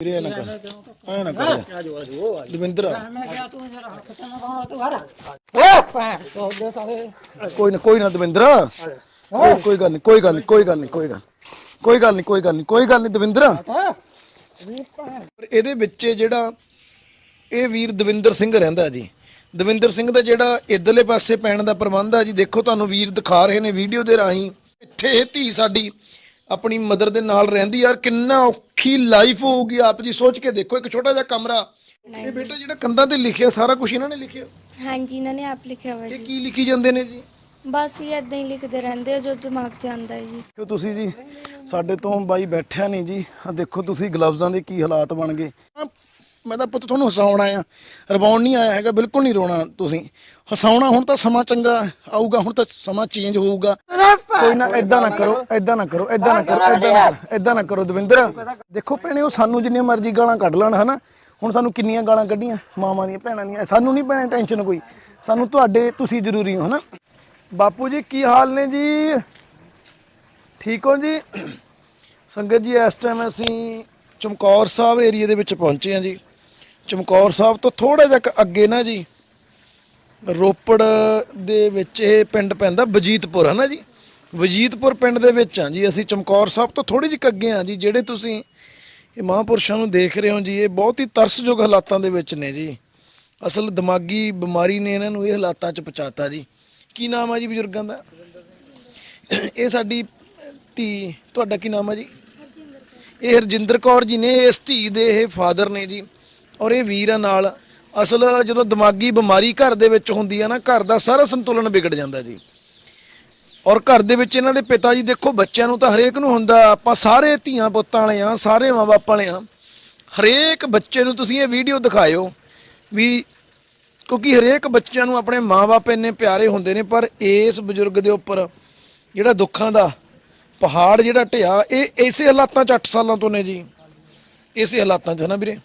ਵੀਰੇ, ਐ ਨਾ ਕਰ। ਐ ਨਾ ਕਰ। ਦਵਿੰਦਰ ਕੋਈ ਨਾ ਕੋਈ ਨਾ ਦਵਿੰਦਰ। ਕੋਈ- ਗੱਲ ਨਹੀਂ, ਕੋਈ ਗੱਲ ਨਹੀਂ, ਕੋਈ ਗੱਲ ਨਹੀਂ, ਕੋਈ ਗੱਲ ਕੋਈ ਗੱਲ ਨਹੀਂ, ਕੋਈ ਗੱਲ ਨਹੀਂ, ਕੋਈ ਗੱਲ ਨਹੀਂ ਦਵਿੰਦਰ। ਪਰ ਇਹਦੇ ਵਿੱਚ ਜਿਹੜਾ ਇਹ ਵੀਰ ਦਵਿੰਦਰ ਸਿੰਘ ਰਹਿੰਦਾ ਜੀ। ਦਵਿੰਦਰ ਸਿੰਘ ਦਾ ਜਿਹੜਾ ਇਧਰਲੇ ਪਾਸੇ ਪੈਣ ਦਾ ਪ੍ਰਬੰਧ ਆ ਜੀ, ਦੇਖੋ ਤੁਹਾਨੂੰ ਵੀਰ ਦਿਖਾ ਰਹੇ ਨੇ ਵੀਡੀਓ ਦੇ ਰਾਹੀਂ। ਇੱਥੇ ਇਹ ਧੀ ਸਾਡੀ ਆਪਣੀ ਮਦਰ ਦੇ ਨਾਲ ਰਹਿੰਦੀ ਯਾਰ ਕਿੰਨਾ ਔਖੀ ਲਾਈਫ ਹੋਊਗੀ। ਆਪ ਜੀ ਸੋਚ ਕੇ ਦੇਖੋ ਇੱਕ ਛੋਟਾ ਜਿਹਾ ਕਮਰਾ। ਇਹ ਬੇਟਾ ਜਿਹੜਾ ਕੰਧਾਂ ਤੇ ਲਿਖਿਆ ਸਾਰਾ ਕੁਝ ਇਹਨਾਂ ਨੇ ਲਿਖਿਆ? ਹਾਂਜੀ ਇਹਨਾਂ ਨੇ ਆਪ ਲਿਖਿਆ ਹੋਇਆ ਇਹ ਜੀ। ਕੀ ਲਿਖੀ ਜਾਂਦੇ ਨੇ ਜੀ? ਬਸ ਇਹ ਇਦਾਂ ਹੀ ਲਿਖਦੇ ਰਹਿੰਦੇ ਆ ਜੋ ਦਿਮਾਗ 'ਚ ਆਉਂਦਾ ਹੈ ਜੀ। ਕਿ ਤੁਸੀਂ ਜੀ ਸਾਡੇ ਤੋਂ ਬਾਈ ਬੈਠਿਆ ਨਹੀਂ ਜੀ। ਆ ਦੇਖੋ ਤੁਸੀਂ ਗਲਵਜ਼ਾਂ ਦੇ ਕੀ ਹਾਲਾਤ ਬਣ ਗਏ। ਮੈਂ ਤਾਂ ਪੁੱਤ ਤੁਹਾਨੂੰ ਹਸਾਉਣ ਆਇਆ। ਰਵਾਉਣ ਨਹੀਂ ਆਇਆ ਹੈਗਾ ਬਿਲਕੁਲ ਨਹੀਂ ਰੋਣਾ ਤੁਸੀਂ। ਹਸਾਉਣਾ ਹੁਣ ਤਾਂ ਸਮਾਂ ਚੰਗਾ ਆਊਗਾ ਹੁਣ ਤਾਂ ਸਮਾਂ ਚੇਂਜ ਹੋਊਗਾ। ਕੋਈ ਨਾ ਐਦਾਂ ਨਾ ਕਰੋ ਐਦਾਂ ਨਾ ਕਰੋ ਐਦਾਂ ਨਾ ਕਰੋ ਐਦਾਂ ਨਾ ਕਰੋ, ਐਦਾਂ ਨਾ ਕਰੋ ਦਵਿੰਦਰ। ਦੇਖੋ ਭੈਣੇ ਉਹ ਸਾਨੂੰ ਜਿੰਨੀਆਂ ਮਰਜ਼ੀ ਗਾਲਾਂ ਕੱਢ ਲੈਣ ਹਨਾ? ਹੁਣ ਸਾਨੂੰ ਕਿੰਨੀਆਂ ਗਾਲਾਂ ਕੱਢੀਆਂ? ਮਾਵਾਂ ਦੀਆਂ ਭੈਣਾਂ ਦੀਆਂ। ਸਾਨੂੰ ਨਹੀਂ ਭੈਣੇ ਟੈਨਸ਼ਨ ਕੋਈ। ਸਾਨੂੰ ਤੁਹਾਡੇ ਤੁਸੀਂ ਜ਼ਰੂਰੀ ਹੋ ਹਨਾ? ਬਾਪੂ ਜੀ ਕੀ ਹਾਲ ਨੇ ਜੀ? ਠੀਕ ਹੋ ਜੀ? ਸੰਗਤ ਜੀ ਇਸ ਟਾਈਮ ਅਸੀਂ ਚਮਕੌਰ ਸਾਹਿਬ ਏਰੀਆ ਦੇ ਵਿੱਚ ਪਹੁੰਚੇ ਹਾਂ ਜੀ। ਚਮਕੌਰ ਸਾਹਿਬ ਤੋਂ ਥੋੜਾ ਜਿਹਾ ਅੱਗੇ ਨਾ ਜੀ ਰੋਪੜ ਦੇ ਵਿੱਚ ਇਹ ਪਿੰਡ ਪੈਂਦਾ ਵਜੀਤਪੁਰ ਹੈ ਨਾ ਜੀ? ਵਜੀਤਪੁਰ ਪਿੰਡ ਦੇ ਵਿੱਚ ਹਾਂ ਜੀ ਅਸੀਂ ਚਮਕੌਰ ਸਾਹਿਬ ਤੋਂ ਥੋੜੀ ਜਿਹੀ ਅੱਗੇ ਹਾਂ ਜੀ ਜਿਹੜੇ ਤੁਸੀਂ ਇਹ ਮਹਾਂਪੁਰਸ਼ਾਂ ਨੂੰ ਦੇਖ ਰਹੇ ਹੋ ਜੀ ਇਹ ਬਹੁਤ ਹੀ ਤਰਸਯੋਗ ਹਾਲਾਤਾਂ ਦੇ ਵਿੱਚ ਨੇ ਜੀ। ਅਸਲ ਦਿਮਾਗੀ ਬਿਮਾਰੀ ਨੇ ਇਹਨਾਂ ਨੂੰ ਇਹ ਹਾਲਾਤਾਂ 'ਚ ਪਹੁੰਚਾਤਾ ਜੀ। ਕੀ ਨਾਮ ਆ ਜੀ ਬਜ਼ੁਰਗਾਂ ਦਾ? ਇਹ ਸਾਡੀ ਧੀ ਤੁਹਾਡਾ ਕੀ ਨਾਮ ਹੈ ਜੀ? ਇਹ ਹਰਜਿੰਦਰ ਕੌਰ ਜੀ ਨੇ ਇਸ ਧੀ ਦੇ ਇਹ ਫਾਦਰ ਨੇ ਜੀ ਔਰ ਇਹ ਵੀਰਾਂ ਨਾਲ ਅਸਲ ਜਦੋਂ ਦਿਮਾਗੀ ਬਿਮਾਰੀ ਘਰ ਦੇ ਵਿੱਚ ਹੁੰਦੀ ਹੈ ਨਾ, ਘਰ ਦਾ ਸਾਰਾ ਸੰਤੁਲਨ ਵਿਗੜ ਜਾਂਦਾ ਜੀ। ਔਰ ਘਰ ਦੇ ਵਿੱਚ ਇਹਨਾਂ ਦੇ ਪਿਤਾ ਜੀ ਦੇਖੋ, ਬੱਚਿਆਂ ਨੂੰ ਤਾਂ ਹਰੇਕ ਨੂੰ ਹੁੰਦਾ, ਆਪਾਂ ਸਾਰੇ ਧੀਆਂ ਪੁੱਤਾਂ ਵਾਲੇ ਆ, ਸਾਰੇ ਮਾਪੇ ਵਾਲੇ ਆ। ਹਰੇਕ ਬੱਚੇ ਨੂੰ ਤੁਸੀਂ ਇਹ ਵੀਡੀਓ ਦਿਖਾਇਓ ਵੀ ਕਿਉਂਕਿ ਹਰੇਕ ਬੱਚਿਆਂ ਨੂੰ ਆਪਣੇ ਮਾਪੇ ਇੰਨੇ ਪਿਆਰੇ ਹੁੰਦੇ ਨੇ, ਪਰ ਇਸ ਬਜ਼ੁਰਗ ਦੇ ਉੱਪਰ ਜਿਹੜਾ ਦੁੱਖਾਂ ਦਾ ਪਹਾੜ ਜਿਹੜਾ ਢਿਆ, ਇਹ ਇਸੇ ਹਾਲਾਤਾਂ 'ਚ 8 ਸਾਲਾਂ ਤੋਂ ਨੇ ਜੀ। ਇਸੇ ਹਾਲਾਤਾਂ 'ਚ ਹੈ ਨਾ ਵੀਰੇ?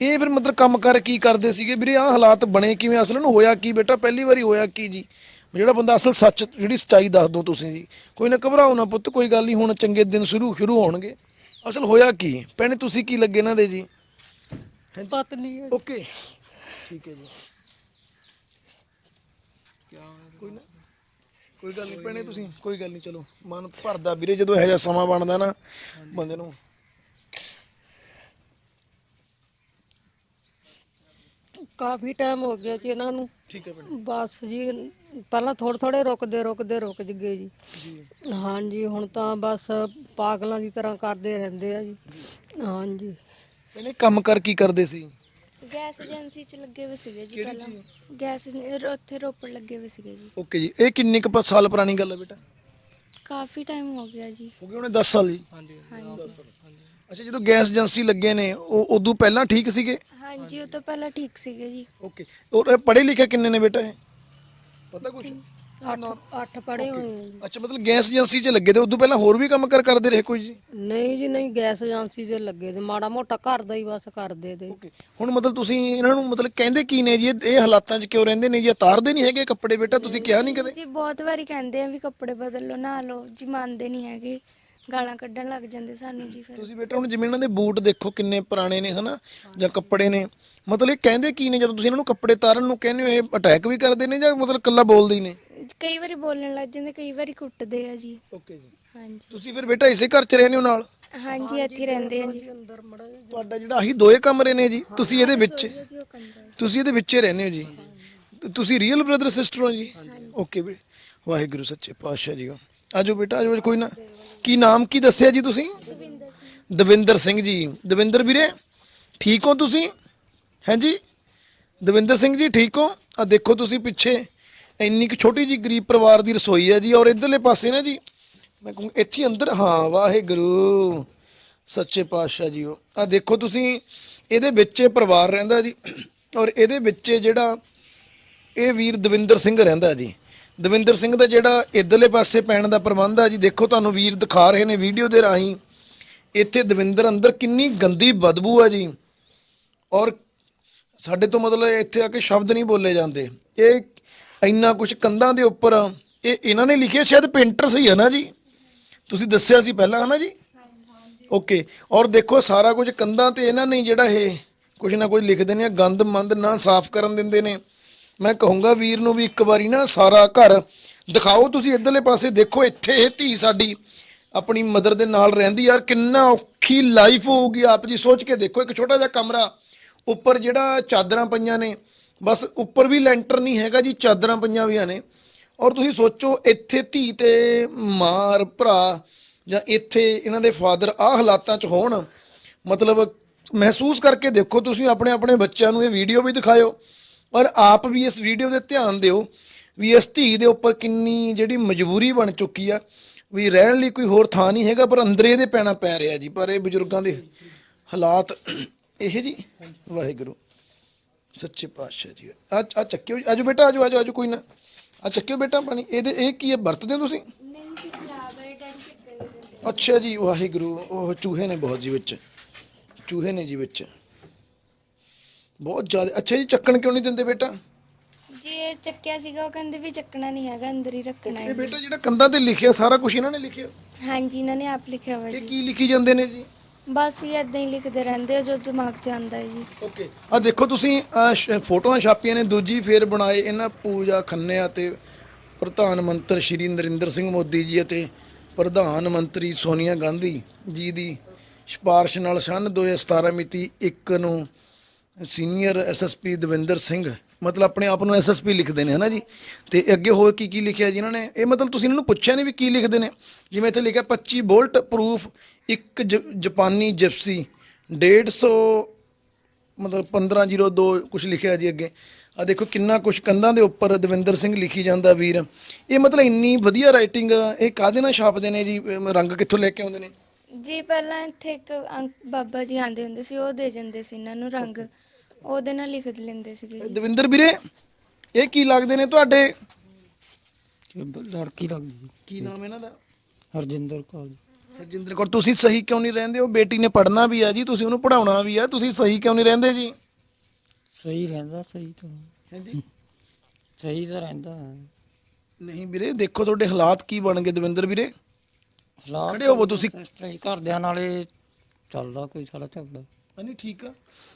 ਇਹ ਫਿਰ ਮਤਲਬ ਕੰਮ ਕਰ ਕੀ ਕਰਦੇ ਸੀਗੇ? ਵੀਰੇ ਆਹ ਹਾਲਾਤ ਬਣੇ ਕਿਵੇਂ? ਅਸਲ ਨੂੰ ਹੋਇਆ ਕੀ ਬੇਟਾ? ਪਹਿਲੀ ਵਾਰੀ ਹੋਇਆ ਕੀ ਜੀ? ਜਿਹੜਾ ਬੰਦਾ ਅਸਲ ਸੱਚ ਜਿਹੜੀ ਸੱਚਾਈ ਦੱਸ ਦੋ ਤੁਸੀਂ ਜੀ। ਕੋਈ ਨਾ ਘਬਰਾਓ ਨਾ ਪੁੱਤ ਕੋਈ ਗੱਲ ਨਹੀਂ ਹੁਣ ਚੰਗੇ ਦਿਨ ਸ਼ੁਰੂ ਸ਼ੁਰੂ ਹੋਣਗੇ। ਅਸਲ ਹੋਇਆ ਕੀ? ਭੈਣੇ ਤੁਸੀਂ ਕੀ ਲੱਗੇ ਇਹਨਾਂ ਦੇ ਜੀ? ਪਤਨੀ ਹੈ। ਓਕੇ। ਠੀਕ ਹੈ ਜੀ। ਕੋਈ ਨਾ। ਕੋਈ ਗੱਲ ਨਹੀਂ ਭੈਣੇ ਤੁਸੀਂ ਕੋਈ ਗੱਲ ਨਹੀਂ ਚਲੋ। ਮਨ ਭਰਦਾ ਵੀਰੇ ਜਦੋਂ ਇਹੋ ਜਿਹਾ ਸਮਾਂ ਬਣਦਾ ਨਾ ਬੰਦੇ ਨੂੰ ਕਾਫੀ ਟਾਈਮ ਹੋ ਗਿਆ ਜੀ ਇਹਨਾਂ ਨੂੰ। ਠੀਕ ਹੈ ਭੈਣੇ। ਬਸ ਜੀ ਪਹਿਲਾਂ ਥੋੜੇ ਥੋੜੇ ਰੁਕਦੇ ਰੁਕਦੇ ਰੁਕ ਗਏ ਜੀ। ਜੀ। ਹਾਂਜੀ ਹੁਣ ਤਾਂ ਬਸ ਪਾਗਲਾਂ ਦੀ ਤਰ੍ਹਾਂ ਕਰਦੇ ਰਹਿੰਦੇ ਆ ਜੀ। ਹਾਂਜੀ। ਭੈਣੇ ਕੰਮ ਕਰ ਕੀ ਕਰਦੇ ਸੀ? ਗੈਸ ਏਜੰਸੀ 'ਚ ਲੱਗੇ ਹੋਏ ਸੀਗੇ ਜੀ ਪਹਿਲਾਂ। ਗੈਸ ਨ- ਉੱਥੇ ਰੋਪੜ ਲੱਗੇ ਹੋਏ ਸੀਗੇ ਜੀ। ਓਕੇ ਜੀ। ਇਹ ਕਿੰਨੇ ਕੁ ਪ- ਸਾਲ ਪੁਰਾਣੀ ਗੱਲ ਹੈ ਬੇਟਾ? ਕਾਫੀ ਟਾਈਮ ਹੋ ਗਿਆ ਜੀ। ਹੋ ਗਏ ਉਹਨੇ 10 ਸਾਲ ਜੀ ਹਾਂਜੀ ਅੱਛਾ ਜਦੋਂ ਗੈਸ ਏਜੰਸੀ ਲੱਗੇ ਨੇ ਉਹ ਉਦੋਂ ਪਹਿਲਾਂ ਠੀਕ ਸੀਗੇ? ਹਾਂਜੀ ਉਹ ਤੋਂ ਪਹਿਲਾਂ ਠੀਕ ਸੀਗੇ ਜੀ। ਓਕੇ। ਔਰ ਪੜ੍ਹੇ ਲਿਖੇ ਕਿੰਨੇ ਨੇ ਬੇਟਾ ਇਹ? ਪਤਾ ਕੁਛ? ਅੱਠ ਅੱਠ ਪੜੇ ਹੋਏ ਆ ਜੀ। ਅੱਛਾ ਮਤਲਬ ਗੈਸ ਏਜੰਸੀ 'ਚ ਲੱਗੇ ਤੇ ਉਦੋਂ ਪਹਿਲਾਂ ਹੋਰ ਵੀ ਕੰਮ ਕਰ ਕਰਦੇ ਰਹੇ ਕੋਈ ਜੀ? ਨਹੀਂ ਜੀ ਨਹੀਂ ਗੈਸ ਏਜੰਸੀ ਦੇ ਲੱਗੇ ਤੇ ਮਾੜਾ ਮੋਟਾ ਘਰ ਦਾ ਹੀ ਬਸ ਕਰਦੇ ਤੇ। ਓਕੇ। ਹੁਣ ਮਤਲਬ ਤੁਸੀਂ ਇਹਨਾਂ ਨੂੰ ਮਤਲਬ ਕਹਿੰਦੇ ਕੀ ਨੇ ਜੀ? ਇਹ ਇਹ ਹਾਲਾਤਾਂ 'ਚ ਕਿਉਂ ਰਹਿੰਦੇ ਨੇ ਜੀ? ਇਹ ਤਾਰਦੇ ਨਹੀਂ ਹੈਗੇ ਕੱਪੜੇ ਬੇਟਾ? ਤੁਸੀਂ ਕਿਹਾ ਨਹੀਂ ਕਦੇ? ਜੀ ਬਹੁਤ ਵਾਰੀ ਕਹਿੰਦੇ ਆ ਵੀ ਕੱਪੜੇ ਬਦਲ ਲਓ ਨਹਾ ਲਓ। ਜੀ ਮੰਨਦੇ ਨਹੀਂ ਹੈਗੇ। ਗਾਲਾਂ ਕੱਢਣ ਲੱਗ ਜਾਂਦੇ ਸਾਨੂੰ ਜੀ ਫਿਰ। ਤੁਸੀਂ ਬੇਟਾ ਹੁਣ ਜਿਵੇਂ ਇਹਨਾਂ ਦੇ ਬੂਟ ਦੇਖੋ ਕਿੰਨੇ ਪੁਰਾਣੇ ਨੇ ਹਨਾ? ਜਾਂ ਕੱਪੜੇ ਨੇ। ਮਤਲਬ ਇਹ ਕਹਿੰਦੇ ਕੀ ਨੇ ਜਦੋਂ ਤੁਸੀਂ ਇਹਨਾਂ ਨੂੰ ਕੱਪੜੇ ਤਾਰਨ ਨੂੰ ਕਹਿੰਦੇ ਹੋ ਇਹ ਅਟੈਕ ਵੀ ਕਰਦੇ ਨੇ ਜਾਂ ਮਤਲਬ ਕੱਲਾ ਬੋਲਦੇ ਹੀ ਨੇ? ਕਈ ਵਾਰੀ ਬੋਲਣ ਲੱਗ ਜਾਂਦੇ ਕਈ ਵਾਰੀ ਕੁੱਟਦੇ ਆ ਜੀ। ਓਕੇ ਜੀ। ਹਾਂਜੀ। ਤੁਸੀਂ ਫਿਰ ਬੇਟਾ ਇਸੇ ਘਰ 'ਚ ਰਹਿੰਦੇ ਹੋ ਨਾਲ? ਹਾਂਜੀ ਇੱਥੇ ਰਹਿੰਦੇ ਆ ਜੀ। ਤੁਹਾਡਾ ਜਿਹੜਾ ਆਹੀ ਦੋਏ ਕਮਰੇ ਨੇ ਜੀ ਤੁਸੀਂ ਇਹਦੇ ਵਿੱਚ। ਤੁਸੀਂ ਇਹਦੇ ਵਿੱਚ ਹੀ ਰਹਿੰਦੇ ਹੋ ਜੀ। ਤੇ ਤੁਸੀਂ ਰੀਅਲ ਬ੍ਰਦਰ ਸਿਸਟਰ ਹੋ ਜੀ। ਓਕੇ ਵੀ ਵਾਹਿਗੁਰੂ ਸੱਚੇ ਪਾਤਸ਼ਾਹ ਜੀ ਆਜੋ ਬੇਟਾ ਆਜੋ ਕੋਈ ਨਾ। ਕੀ ਨਾਮ ਕੀ ਦੱਸਿਆ ਜੀ ਤੁਸੀਂ? ਦਵਿੰਦਰ ਸਿੰਘ ਜੀ। ਦਵਿੰਦਰ ਵੀਰੇ ਠੀਕ ਹੋ ਤੁਸੀਂ? ਹਾਂਜੀ ਦਵਿੰਦਰ ਸਿੰਘ ਜੀ ਠੀਕ ਹੋ? ਆ ਦੇਖੋ ਤੁਸੀਂ ਪਿੱਛੇ ਇੰਨੀ ਕੁ ਛੋਟੀ ਜੀ ਗਰੀਬ ਪਰਿਵਾਰ ਦੀ ਰਸੋਈ ਹੈ ਜੀ ਔਰ ਇਧਰਲੇ ਪਾਸੇ ਨਾ ਜੀ ਮੈਂ ਕਹੂੰ ਇੱਥੇ ਹੀ ਅੰਦਰ ਹਾਂ ਵਾਹਿਗੁਰੂ ਸੱਚੇ ਪਾਤਸ਼ਾਹ ਜੀਓ। ਆ ਦੇਖੋ ਤੁਸੀਂ ਇਹਦੇ ਵਿੱਚ ਇਹ ਪਰਿਵਾਰ ਰਹਿੰਦਾ ਜੀ ਔਰ ਇਹਦੇ ਵਿੱਚ ਜਿਹੜਾ ਇਹ ਵੀਰ ਦਵਿੰਦਰ ਸਿੰਘ ਰਹਿੰਦਾ ਜੀ। ਦਵਿੰਦਰ ਸਿੰਘ ਦਾ ਜਿਹੜਾ ਇਧਰਲੇ ਪਾਸੇ ਪੈਣ ਦਾ ਪ੍ਰਬੰਧ ਆ ਜੀ, ਦੇਖੋ ਤੁਹਾਨੂੰ ਵੀਰ ਦਿਖਾ ਰਹੇ ਨੇ ਵੀਡੀਓ ਦੇ ਰਾਹੀਂ। ਇੱਥੇ ਦਵਿੰਦਰ ਅੰਦਰ ਕਿੰਨੀ ਗੰਦੀ ਬਦਬੂ ਆ ਜੀ। ਔਰ ਸਾਡੇ ਤੋਂ ਮਤਲਬ ਇੱਥੇ ਆ ਕੇ ਸ਼ਬਦ ਨਹੀਂ ਬੋਲੇ ਜਾਂਦੇ। ਇਹ ਇੰਨਾ ਕੁਝ ਕੰਧਾਂ ਦੇ ਉੱਪਰ ਇਹ ਇਹਨਾਂ ਨੇ ਲਿਖਿਆ, ਸ਼ਾਇਦ ਪੇਂਟਰ ਸਹੀ ਹੈ ਨਾ ਜੀ? ਤੁਸੀਂ ਦੱਸਿਆ ਸੀ ਪਹਿਲਾਂ ਹੈ ਨਾ ਜੀ? ਓਕੇ, ਔਰ ਦੇਖੋ ਸਾਰਾ ਕੁਝ ਕੰਧਾਂ ਤੇ ਇਹਨਾਂ ਨੇ ਜਿਹੜਾ ਇਹ ਕੁਝ ਨਾ ਕੁਝ ਲਿਖਦੇ ਨੇ ਗੰਦ ਮੰਦ ਨਾ ਸਾਫ਼ ਕਰਨ ਦਿੰਦੇ ਨੇ। ਮੈਂ ਕਹੂੰਗਾ ਵੀਰ ਨੂੰ ਵੀ ਇੱਕ ਵਾਰੀ ਨਾ ਸਾਰਾ ਘਰ ਦਿਖਾਓ, ਤੁਸੀਂ ਇਧਰਲੇ ਪਾਸੇ ਦੇਖੋ, ਇੱਥੇ ਇਹ ਧੀ ਸਾਡੀ ਆਪਣੀ ਮਦਰ ਦੇ ਨਾਲ ਰਹਿੰਦੀ ਯਾਰ ਕਿੰਨਾ ਔਖੀ ਲਾਈਫ ਹੋਊਗੀ ਆਪ ਜੀ, ਸੋਚ ਕੇ ਦੇਖੋ, ਇੱਕ ਛੋਟਾ ਜਿਹਾ ਕਮਰਾ ਉੱਪਰ ਜਿਹੜਾ ਚਾਦਰਾਂ ਪਈਆਂ ਨੇ, ਬਸ ਉੱਪਰ ਵੀ ਲੈਂਟਰ ਨਹੀਂ ਹੈਗਾ ਜੀ, ਚਾਦਰਾਂ ਪਈਆਂ ਵੀਆਂ ਨੇ। ਔਰ ਤੁਸੀਂ ਸੋਚੋ, ਇੱਥੇ ਧੀ ਤੇ ਮਾਰ ਭਰਾ ਜਾਂ ਇੱਥੇ ਇਹਨਾਂ ਦੇ ਫਾਦਰ ਆ ਹਾਲਾਤਾਂ 'ਚ ਹੋਣ, ਮਤਲਬ ਮਹਿਸੂਸ ਕਰਕੇ ਦੇਖੋ, ਤੁਸੀਂ ਆਪਣੇ ਆਪਣੇ ਬੱਚਿਆਂ ਨੂੰ ਇਹ ਵੀਡੀਓ ਵੀ ਦਿਖਾਇਓ। ਪਰ ਆਪ ਵੀ ਇਸ ਵੀਡੀਓ ਦੇ ਧਿਆਨ ਦਿਓ ਵੀ ਇਸ ਧੀ ਦੇ ਉੱਪਰ ਕਿੰਨੀ ਜਿਹੜੀ ਮਜਬੂਰੀ ਬਣ ਚੁੱਕੀ ਆ, ਵੀ ਰਹਿਣ ਲਈ ਕੋਈ ਹੋਰ ਥਾਂ ਨਹੀਂ ਹੈਗਾ, ਪਰ ਅੰਦਰੇ ਇਹਦੇ ਪੈਣਾ ਪੈ ਰਿਹਾ ਜੀ। ਪਰ ਇਹ ਬਜ਼ੁਰਗਾਂ ਦੇ ਹਾਲਾਤ ਇਹ ਜੀ। ਵਾਹਿਗੁਰੂ। ਸੱਚੇ ਪਾਤਸ਼ਾਹ ਜੀ। ਆ ਆ ਚੱਕਿਓ ਆਜੋ ਬੇਟਾ, ਆਜੋ ਆਜੋ ਆਜੋ ਕੋਈ ਨਾ। ਆ ਚੱਕਿਓ ਬੇਟਾ ਪਾਣੀ ਇਹਦੇ, ਇਹ ਕੀ ਹੈ? ਵਰਤਦੇ ਹੋ ਤੁਸੀਂ? ਅੱਛਾ ਜੀ, ਵਾਹਿਗੁਰੂ। ਉਹ ਚੂਹੇ ਨੇ ਬਹੁਤ ਜੀ ਵਿੱਚ। ਚੂਹੇ ਨੇ ਜੀ ਵਿੱਚ। ਬਹੁਤ ਜ਼ਿਆਦਾ ਅੱਛਾ ਜੀ ਚੱਕਣ ਕਿਉਂ ਨਹੀਂ ਦਿੰਦੇ ਬੇਟਾ? ਜੀ ਇਹ ਚੱਕਿਆ ਸੀਗਾ ਉਹ ਕਹਿੰਦੇ ਵੀ ਚੱਕਣਾ ਨਹੀਂ ਹੈਗਾ ਅੰਦਰ ਹੀ ਰੱਖਣਾ ਹੈ ਇਹ ਬੇਟਾ ਜਿਹੜਾ ਕੰਧਾਂ ਤੇ ਲਿਖਿਆ ਸਾਰਾ ਕੁਝ ਇਹਨਾਂ ਨੇ ਲਿਖਿਆ? ਹਾਂਜੀ ਇਹਨਾਂ ਨੇ ਆਪ ਲਿਖਿਆ ਹੋਇਆ ਇਹ ਜੀ। ਕੀ ਲਿਖੀ ਜਾਂਦੇ ਨੇ ਜੀ? ਬਸ ਇਹ ਇਦਾਂ ਹੀ ਲਿਖਦੇ ਰਹਿੰਦੇ ਆ ਜੋ ਦਿਮਾਗ 'ਚ ਆਉਂਦਾ ਹੈ ਜੀ। ਓਕੇ। ਆ ਦੇਖੋ ਤੁਸੀਂ ਆਹ ਸ਼- ਫੋਟੋਆਂ ਛਾਪੀਆਂ ਨੇ ਦੂਜੀ ਫੇਰ ਬਣਾਏ ਇਹਨਾਂ ਪੂਜਾ ਖੰਨਿਆ ਤੇ ਪ੍ਰਧਾਨ ਮੰਤਰੀ ਸ਼੍ਰੀ ਨਰਿੰਦਰ ਸਿੰਘ ਮੋਦੀ ਜੀ ਅਤੇ ਪ੍ਰਧਾਨ ਮੰਤਰੀ ਸੋਨੀਆ ਗਾਂਧੀ ਜੀ ਦੀ ਸਿਫਾਰਿਸ਼ ਨਾਲ ਸਨ 2017 ਮਿਤੀ 1 ਨੂੰ ਸੀਨੀਅਰ ਐਸਐਸਪੀ ਦਵਿੰਦਰ ਸਿੰਘ, ਮਤਲਬ ਆਪਣੇ ਆਪ ਨੂੰ ਐਸਐਸਪੀ ਲਿਖਦੇ ਨੇ, ਹਨਾ ਜੀ? ਤੇ ਅੱਗੇ ਹੋਰ ਕੀ ਕੀ ਲਿਖਿਆ ਜੀ ਇਹਨਾਂ ਨੇ? ਇਹ ਮਤਲਬ ਤੁਸੀਂ ਇਹਨਾਂ ਨੂੰ ਪੁੱਛਿਆ ਨਹੀਂ ਵੀ ਕੀ ਲਿਖਦੇ ਨੇ? ਜਿਵੇਂ ਇੱਥੇ ਲਿਖਿਆ 25 ਵੋਲਟ ਪ੍ਰੂਫ, ਇੱਕ ਜ- ਜਾਪਾਨੀ ਜਿਪਸੀ 150 ਮਤਲਬ 1502 ਕੁਝ ਲਿਖਿਆ ਜੀ ਅੱਗੇ। ਆ ਦੇਖੋ ਕਿੰਨਾ ਕੁਝ ਕੰਧਾਂ ਦੇ ਉੱਪਰ ਦਵਿੰਦਰ ਸਿੰਘ ਲਿਖੀ ਜਾਂਦਾ ਵੀਰ। ਇਹ ਮਤਲਬ ਇੰਨੀ ਵਧੀਆ ਰਾਈਟਿੰਗ ਇਹ ਕਾਹਦੇ ਨਾਲ ਛਾਪਦੇ ਨੇ ਜੀ? ਰੰਗ ਕਿੱਥੋਂ ਲੈ ਕੇ ਆਉਂਦੇ ਨੇ? ਜੀ ਪਹਿਲਾਂ ਇੱਥੇ ਇੱਕ ਅੰਕ- ਬਾਬਾ ਜੀ ਆਂਦੇ ਹੁੰਦੇ ਸੀ ਉਹ ਦੇ ਜਾਂਦੇ ਸੀ ਇਹਨਾਂ ਨੂੰ ਰੰਗ। ਉਹਦੇ ਨਾਲ ਲਿਖ ਲੈਂਦੇ ਸੀਗੇ ਜੀ। ਦਵਿੰਦਰ ਵੀਰੇ ਇਹ ਕੀ ਲੱਗਦੇ ਨੇ ਤੁਹਾਡੇ? ਲੜਕੀ ਲੱਗਦੀ ਕੀ ਨਾਮ ਇਹਨਾਂ ਦਾ? ਹਰਜਿੰਦਰ ਕੌਰ ਹਰਜਿੰਦਰ ਕੌਰ ਤੁਸੀਂ ਸਹੀ ਕਿਉਂ ਨਹੀਂ ਰਹਿੰਦੇ? ਉਹ ਬੇਟੀ ਨੇ ਪੜ੍ਹਨਾ ਵੀ ਆ ਜੀ ਤੁਸੀਂ ਉਹਨੂੰ ਪੜਾਉਣਾ ਵੀ ਆ ਤੁਸੀਂ ਸਹੀ ਕਿਉਂ ਨਹੀਂ ਰਹਿੰਦੇ ਜੀ? ਸਹੀ ਰਹਿੰਦਾ ਸਹੀ ਤਾਂ। ਹਾਂਜੀ। ਸਹੀ ਤਾਂ ਰਹਿੰਦਾ। ਨਹੀਂ ਵੀਰੇ ਦੇਖੋ ਤੁਹਾਡੇ ਹਾਲਾਤ ਕੀ ਬਣ ਗਏ ਦਵਿੰਦਰ ਵੀਰੇ। ਹਾਲਾਤ ਖੜੇ ਹੋਵੋ ਤੁਸੀਂ। ਸਹੀ ਘਰਦਿਆਂ ਨਾਲੇ ਚੱਲਦਾ ਕੋਈ ਸਾਲਾ ਝਗੜਾ। ਨਹੀਂ ਠੀਕ ਆ।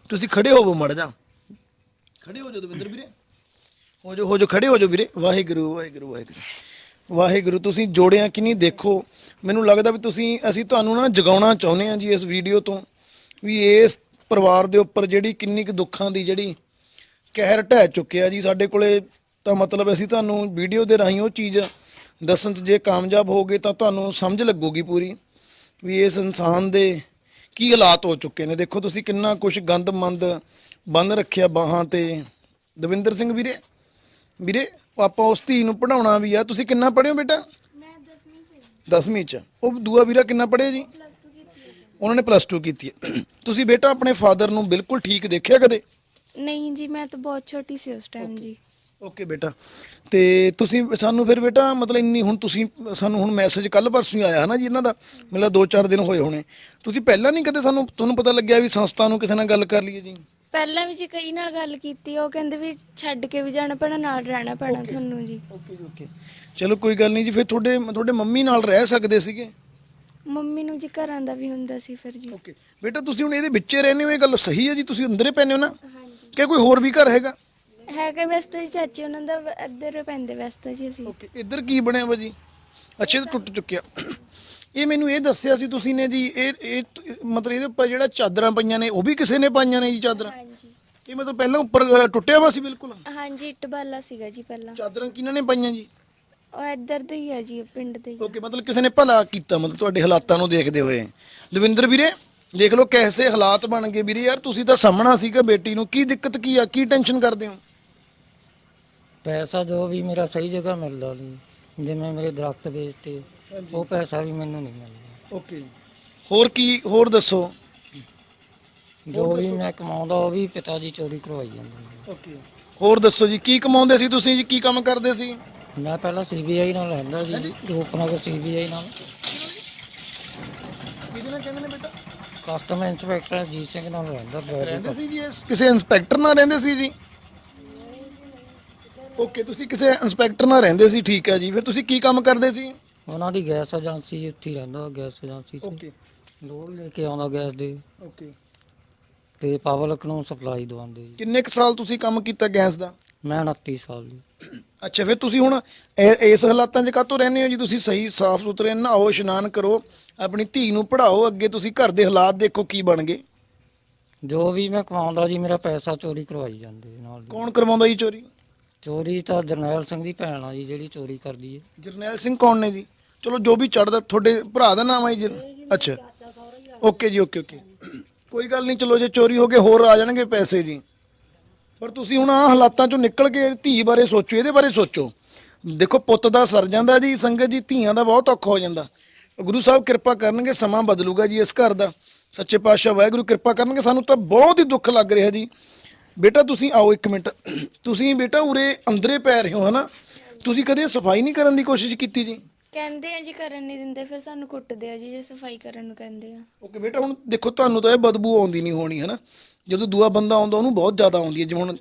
ਤੁਸੀਂ ਖੜੇ ਹੋਵੋ ਮੜ ਜਾ ਖੜੇ ਹੋ ਜਾਓ ਦਵਿੰਦਰ ਵੀਰੇ। ਹੋ ਜਾਓ ਹੋ ਜਾਓ ਖੜੇ ਹੋ ਜਾਓ ਵੀਰੇ। ਵਾਹਿਗੁਰੂ ਵਾਹਿਗੁਰੂ ਵਾਹਿਗੁਰੂ। ਵਾਹਿਗੁਰੂ ਤੁਸੀਂ ਜੋੜਿਆਂ ਕਿ ਨਹੀਂ ਦੇਖੋ। ਮੈਨੂੰ ਲੱਗਦਾ ਵੀ ਤੁਸੀਂ ਅਸੀਂ ਤੁਹਾਨੂੰ ਨਾ ਜਗਾਉਣਾ ਚਾਹੁੰਦੇ ਹਾਂ ਜੀ ਇਸ ਵੀਡੀਓ ਤੋਂ। ਵੀ ਇਸ ਪਰਿਵਾਰ ਦੇ ਉੱਪਰ ਜਿਹੜੀ ਕਿੰਨੀ ਕੁ ਦੁੱਖਾਂ ਦੀ ਜਿਹੜੀ ਕਹਿਰ ਢਹਿ ਚੁੱਕਿਆ ਜੀ ਸਾਡੇ ਕੋਲੇ ਤਾਂ ਮਤਲਬ ਅਸੀਂ ਤੁਹਾਨੂੰ ਵੀਡੀਓ ਦੇ ਰਾਹੀਂ ਉਹ ਚੀਜ਼ ਦੱਸਣ 'ਚ ਜੇ ਕਾਮਯਾਬ ਹੋਗੇ ਤਾਂ ਤੁਹਾਨੂੰ ਸਮਝ ਲੱਗੂਗੀ ਪੂਰੀ ਵੀ ਇਸ ਇਨਸਾਨ ਦੇ ਕੀ ਹਾਲਾਤ ਹੋ ਚੁੱਕੇ ਨੇ। ਦੇਖੋ ਤੁਸੀਂ ਕਿੰਨਾ ਕੁਝ ਗੰਦਮੰਦ ਬੰਨ ਰੱਖਿਆ ਬਾਹਾਂ ਤੇ। ਦਵਿੰਦਰ ਸਿੰਘ ਵੀਰੇ ਵੀਰੇ ਆਪਾਂ ਉਸ ਧੀ ਨੂੰ ਪੜਾਉਣਾ ਵੀ ਆ। ਤੁਸੀਂ ਕਿੰਨਾ ਪੜ੍ਹੇ ਹੋ ਬੇਟਾ? ਮੈਂ 10ਵੀਂ 'ਚ 10ਵੀਂ ਚ। ਉਹ ਦੂਆ ਵੀਰਾ ਕਿੰਨਾ ਪੜ੍ਹੇ ਜੀ? ਪਲੱਸ 2 ਕੀਤੀ ਹੈ ਉਹਨਾਂ ਨੇ ਪਲੱਸ 2 ਕੀਤੀ ਹੈ। ਤੁਸੀਂ ਬੇਟਾ ਆਪਣੇ ਫਾਦਰ ਨੂੰ ਬਿਲਕੁਲ ਠੀਕ ਦੇਖਿਆ ਕਦੇ? ਨਹੀਂ ਜੀ ਮੈਂ ਤਾਂ ਬਹੁਤ ਛੋਟੀ ਸੀ ਉਸ ਟਾਈਮ ਜੀ। ਓਕੇ ਬੇਟਾ। ਤੇ ਤੁਸੀਂ ਸਾਨੂੰ ਫਿਰ ਬੇਟਾ ਮਤਲਬ ਇੰਨੀ ਹੁਣ ਤੁਸੀਂ ਸਾਨੂੰ ਹੁਣ ਮੈਸੇਜ ਕੱਲ ਪਰਸੋਂ ਹੀ ਆਇਆ ਹਨਾ ਜੀ ਇਹਨਾਂ ਦਾ? ਮਤਲਬ 2-4 ਦਿਨ ਹੋਏ ਹੋਣੇ। ਤੁਸੀਂ ਪਹਿਲਾਂ ਨਹੀਂ ਕਦੇ ਸਾਨੂੰ ਤੁਹਾਨੂੰ ਪਤਾ ਲੱਗਿਆ ਵੀ ਸੰਸਥਾ ਨੂੰ ਕਿਸੇ ਨਾਲ ਗੱਲ ਕਰ ਲਈਏ ਜੀ? ਪਹਿਲਾਂ ਵੀ ਜੀ ਕਈ ਨਾਲ ਗੱਲ ਕੀਤੀ ਉਹ ਕਹਿੰਦੇ ਵੀ ਛੱਡ ਕੇ ਵੀ ਜਾਣਾ ਪੈਣਾ ਨਾਲ ਰਹਿਣਾ ਪੈਣਾ ਤੁਹਾਨੂੰ ਜੀ। ਓਕੇ ਓਕੇ ਚਲੋ ਕੋਈ ਗੱਲ ਨਹੀਂ ਜੀ ਫਿਰ ਤੁਹਾਡੇ ਤੁਹਾਡੇ ਮੰਮੀ ਨਾਲ ਰਹਿ ਸਕਦੇ ਸੀਗੇ? ਮੰਮੀ ਨੂੰ ਜੀ ਘਰਾਂ ਦਾ ਵੀ ਹੁੰਦਾ ਸੀ ਫਿਰ ਜੀ। ਓਕੇ ਬੇਟਾ ਤੁਸੀਂ ਹੁਣ ਇਹਦੇ ਵਿੱਚੇ ਰਹਿੰਦੇ ਹੋ ਇਹ ਗੱਲ ਸਹੀ ਹੈ ਜੀ? ਤੁਸੀਂ ਅੰਦਰੇ ਪੈਂਦੇ ਹੋ ਨਾ? ਹਾਂਜੀ। ਕਿ ਕੋਈ ਹੋਰ ਵੀ ਘਰ ਹੈਗਾ? ਹੈਗਾ ਵੈਸੇ ਜੀ ਚਾਚੀ ਉਹਨਾਂ ਦਾ ਵ- ਇੱਧਰ ਪੈਂਦੇ ਵੈਸੇ ਜੀ ਅਸੀਂ। ਓਕੇ ਇੱਧਰ ਕੀ ਬਣਿਆ ਵਾ ਜੀ? ਅੱਛਾ ਇਹ ਤਾਂ ਟੁੱਟ ਚੁੱਕਿਆ। ਇਹ ਮੈਨੂੰ ਇਹ ਦੱਸਿਆ ਸੀ ਤੁਸੀਂ ਨੇ ਜੀ ਇਹ ਇਹ ਮਤਲਬ ਇਹਦੇ ਉੱਪਰ ਜਿਹੜਾ ਚਾਦਰਾਂ ਪਈਆਂ ਨੇ ਉਹ ਵੀ ਕਿਸੇ ਨੇ ਪਾਈਆਂ ਨੇ ਜੀ ਚਾਦਰਾਂ? ਹਾਂਜੀ। ਇਹ ਮਤਲਬ ਪਹਿਲਾਂ ਉੱਪਰ ਅ, ਟੁੱਟਿਆ ਵਾ ਸੀ ਬਿਲਕੁਲ? ਹਾਂਜੀ ਇੱਟ ਬਾਲਾ ਸੀਗਾ ਜੀ ਪਹਿਲਾਂ। ਚਾਦਰਾਂ ਕਿਹਨਾਂ ਨੇ ਪਾਈਆਂ ਜੀ? ਉਹ ਇੱਧਰ ਦੇ ਹੀ ਆ ਜੀ ਪਿੰਡ ਦੇ ਹੀ ਓਕੇ ਮਤਲਬ ਕਿਸੇ ਨੇ ਭਲਾ ਕੀਤਾ ਮਤਲਬ ਤੁਹਾਡੇ ਹਾਲਾਤਾਂ ਨੂੰ ਦੇਖਦੇ ਹੋਏ। ਦਵਿੰਦਰ ਵੀਰੇ ਦੇਖ ਲਓ ਕੈਸੇ ਹਾਲਾਤ ਬਣ ਗਏ। ਵੀਰੇ ਯਾਰ ਤੁਸੀਂ ਤਾਂ ਸਾਹਮਣਾ ਸੀਗਾ ਬੇਟੀ ਨੂੰ। ਕੀ ਦਿੱਕਤ ਕੀ ਆ? ਕੀ ਟੈਨਸ਼ਨ ਕਰਦੇ ਹੋ? ਪੈਸਾ ਜੋ ਵੀ ਮੇਰਾ ਸਹੀ ਜਗ੍ਹਾ ਮਿਲਦਾ ਨਹੀਂ ਜਿਵੇਂ ਮੇਰੇ ਦਰਖਤ ਵੇਚਤੇ ਉਹ ਪੈਸਾ ਵੀ ਮੈਨੂੰ ਨਹੀਂ ਮਿਲਦਾ। ਓਕੇ ਹੋਰ ਕੀ ਹੋਰ ਦੱਸੋ? ਜੋ ਵੀ ਮੈਂ ਕਮਾਉਂਦਾ ਉਹ ਵੀ ਪਿਤਾ ਜੀ ਚੋਰੀ ਕਰਵਾਈ ਜਾਂਦੇ ਨੇ। ਓਕੇ। ਹੋਰ ਦੱਸੋ ਜੀ ਕੀ ਕਮਾਉਂਦੇ ਸੀ ਤੁਸੀਂ ਜੀ? ਕੀ ਕੰਮ ਕਰਦੇ ਸੀ? ਮੈਂ ਪਹਿਲਾਂ ਸੀਬੀਆਈ ਨਾਲ ਰਹਿੰਦਾ ਜੀ ਰੂਪਨਗਰ ਸੀਬੀਆਈ ਨਾਲ। ਕਿਹਦੇ ਨਾਲ ਕਹਿੰਦੇ ਨੇ ਬੇਟਾ? ਕਸਟਮ ਇੰਸਪੈਕਟਰ ਜੀਤ ਸਿੰਘ ਨਾਲ ਰਹਿੰਦਾ ਰਹਿੰਦੇ ਸੀ ਜੀ ਇਸ ਕਿਸੇ ਇੰਸਪੈਕਟਰ ਨਾਲ ਰਹਿੰਦੇ ਸੀ ਜੀ? ਓਕੇ ਤੁਸੀਂ ਕਿਸੇ ਇੰਸਪੈਕਟਰ ਨਾਲ ਰਹਿੰਦੇ ਸੀ? ਠੀਕ ਹੈ ਜੀ। ਫਿਰ ਤੁਸੀਂ ਕੀ ਕੰਮ ਕਰਦੇ ਸੀ? ਉਹਨਾਂ ਦੀ ਗੈਸ ਏਜੰਸੀ ਉੱਥੇ ਹੀ ਰਹਿੰਦਾ ਗੈਸ ਏਜੰਸੀ 'ਚ। ਓਕੇ। ਲੋਡ ਲੈ ਕੇ ਆਉਂਦਾ ਗੈਸ ਦੇ। ਓਕੇ। ਤੇ ਪਬਲਿਕ ਨੂੰ ਸਪਲਾਈ ਦਵਾਉਂਦੇ ਜੀ। ਕਿੰਨੇ ਕੁ ਸਾਲ ਤੁਸੀਂ ਕੰਮ ਕੀਤਾ ਗੈਸ ਦਾ? ਮੈਂ 29 ਸਾਲ ਦੀ ਅੱਛਾ ਫਿਰ ਤੁਸੀਂ ਹੁਣ ਇਹ- ਇਸ ਹਾਲਾਤਾਂ 'ਚ ਕਾਹਤੋਂ ਰਹਿੰਦੇ ਹੋ ਜੀ? ਤੁਸੀਂ ਸਹੀ ਸਾਫ਼ ਸੁਥਰੇ ਨਹਾਓ ਇਸ਼ਨਾਨ ਕਰੋ ਆਪਣੀ ਧੀ ਨੂੰ ਪੜ੍ਹਾਓ ਅੱਗੇ ਤੁਸੀਂ ਘਰ ਦੇ ਹਾਲਾਤ ਦੇਖੋ ਕੀ ਬਣ ਗਏ। ਜੋ ਵੀ ਮੈਂ ਕਮਾਉਂਦਾ ਜੀ ਮੇਰਾ ਪੈਸਾ ਚੋਰੀ ਕਰਵਾਈ ਜਾਂਦੇ ਨਾਲ। ਕੌਣ ਕਰਵਾਉਂਦਾ ਜੀ ਚੋਰੀ? ਚੋਰੀ ਤਾਂ ਜਰਨੈਲ ਸਿੰਘ ਦੀ ਭੈਣ ਆ ਜੀ, ਜਿਹੜੀ ਚੋਰੀ ਕਰਦੀ ਹੈ ਜਰਨੈਲ ਸਿੰਘ ਕੌਣ ਨੇ ਜੀ? ਚਲੋ, ਜੋ ਵੀ ਚੜਦਾ ਤੁਹਾਡੇ ਭਰਾ ਦਾ ਨਾਮ ਹੈ ਜੀ ਅੱਛਾ। ਓਕੇ ਜੀ, ਓਕੇ ਓਕੇ। ਕੋਈ ਗੱਲ ਨਹੀਂ, ਚਲੋ ਜੇ ਚੋਰੀ ਹੋ ਗਏ ਹੋਰ ਆ ਜਾਣਗੇ ਪੈਸੇ ਜੀ। ਪਰ ਤੁਸੀਂ ਹੁਣ ਆ ਹਾਲਾਤਾਂ ਚੋਂ ਨਿਕਲ ਕੇ ਧੀ ਬਾਰੇ ਸੋਚੋ, ਇਹਦੇ ਬਾਰੇ ਸੋਚੋ। ਦੇਖੋ, ਪੁੱਤ ਦਾ ਸਰ ਜਾਂਦਾ ਜੀ, ਸੰਗਤ ਜੀ, ਧੀਆਂ ਦਾ ਬਹੁਤ ਔਖਾ ਹੋ ਜਾਂਦਾ। ਗੁਰੂ ਸਾਹਿਬ ਕਿਰਪਾ ਕਰਨਗੇ, ਸਮਾਂ ਬਦਲੂਗਾ ਜੀ ਇਸ ਘਰ ਦਾ। ਸੱਚੇ ਪਾਤਸ਼ਾਹ ਵਾਹਿਗੁਰੂ ਕਿਰਪਾ ਕਰਨਗੇ, ਸਾਨੂੰ ਤਾਂ ਬਹੁਤ ਹੀ ਦੁੱਖ ਲੱਗ ਰਿਹਾ ਜੀ। ਬੇਟਾ ਤੁਸੀਂ ਆਓ ਇੱਕ ਮਿੰਟ। ਤੁਸੀਂ ਬੇਟਾ ਉਰੇ ਅੰਦਰੇ ਪੈ ਰਹੇ ਹੋ ਹਨਾ? ਤੁਸੀਂ ਕਦੇ ਸਫ਼ਾਈ ਨਹੀਂ ਕਰਨ ਦੀ ਕੋਸ਼ਿਸ਼ ਕੀਤੀ ਜੀ? ਕਹਿੰਦੇ ਆ ਜੀ ਕਰਨ ਨਹੀਂ ਦਿੰਦੇ ਫਿਰ ਸਾਨੂੰ ਕੁੱਟਦੇ ਆ ਜੀ ਜੇ ਸਫ਼ਾਈ ਕਰਨ ਨੂੰ ਕਹਿੰਦੇ ਆ। ਓਕੇ ਬੇਟਾ ਹੁਣ ਦੇਖੋ ਤੁਹਾਨੂੰ ਤਾਂ ਇਹ ਬਦਬੂ ਆਉਂਦੀ ਨਹੀਂ ਹੋਣੀ ਹਨਾ? ਜਦੋਂ ਦੂਆ ਬੰਦਾ ਆਉਂਦਾ ਉਹਨੂੰ ਬਹੁਤ ਜ਼ਿਆਦਾ ਆਉਂਦੀ ਹੈ। ਜਿਵੇਂ ਹੁਣ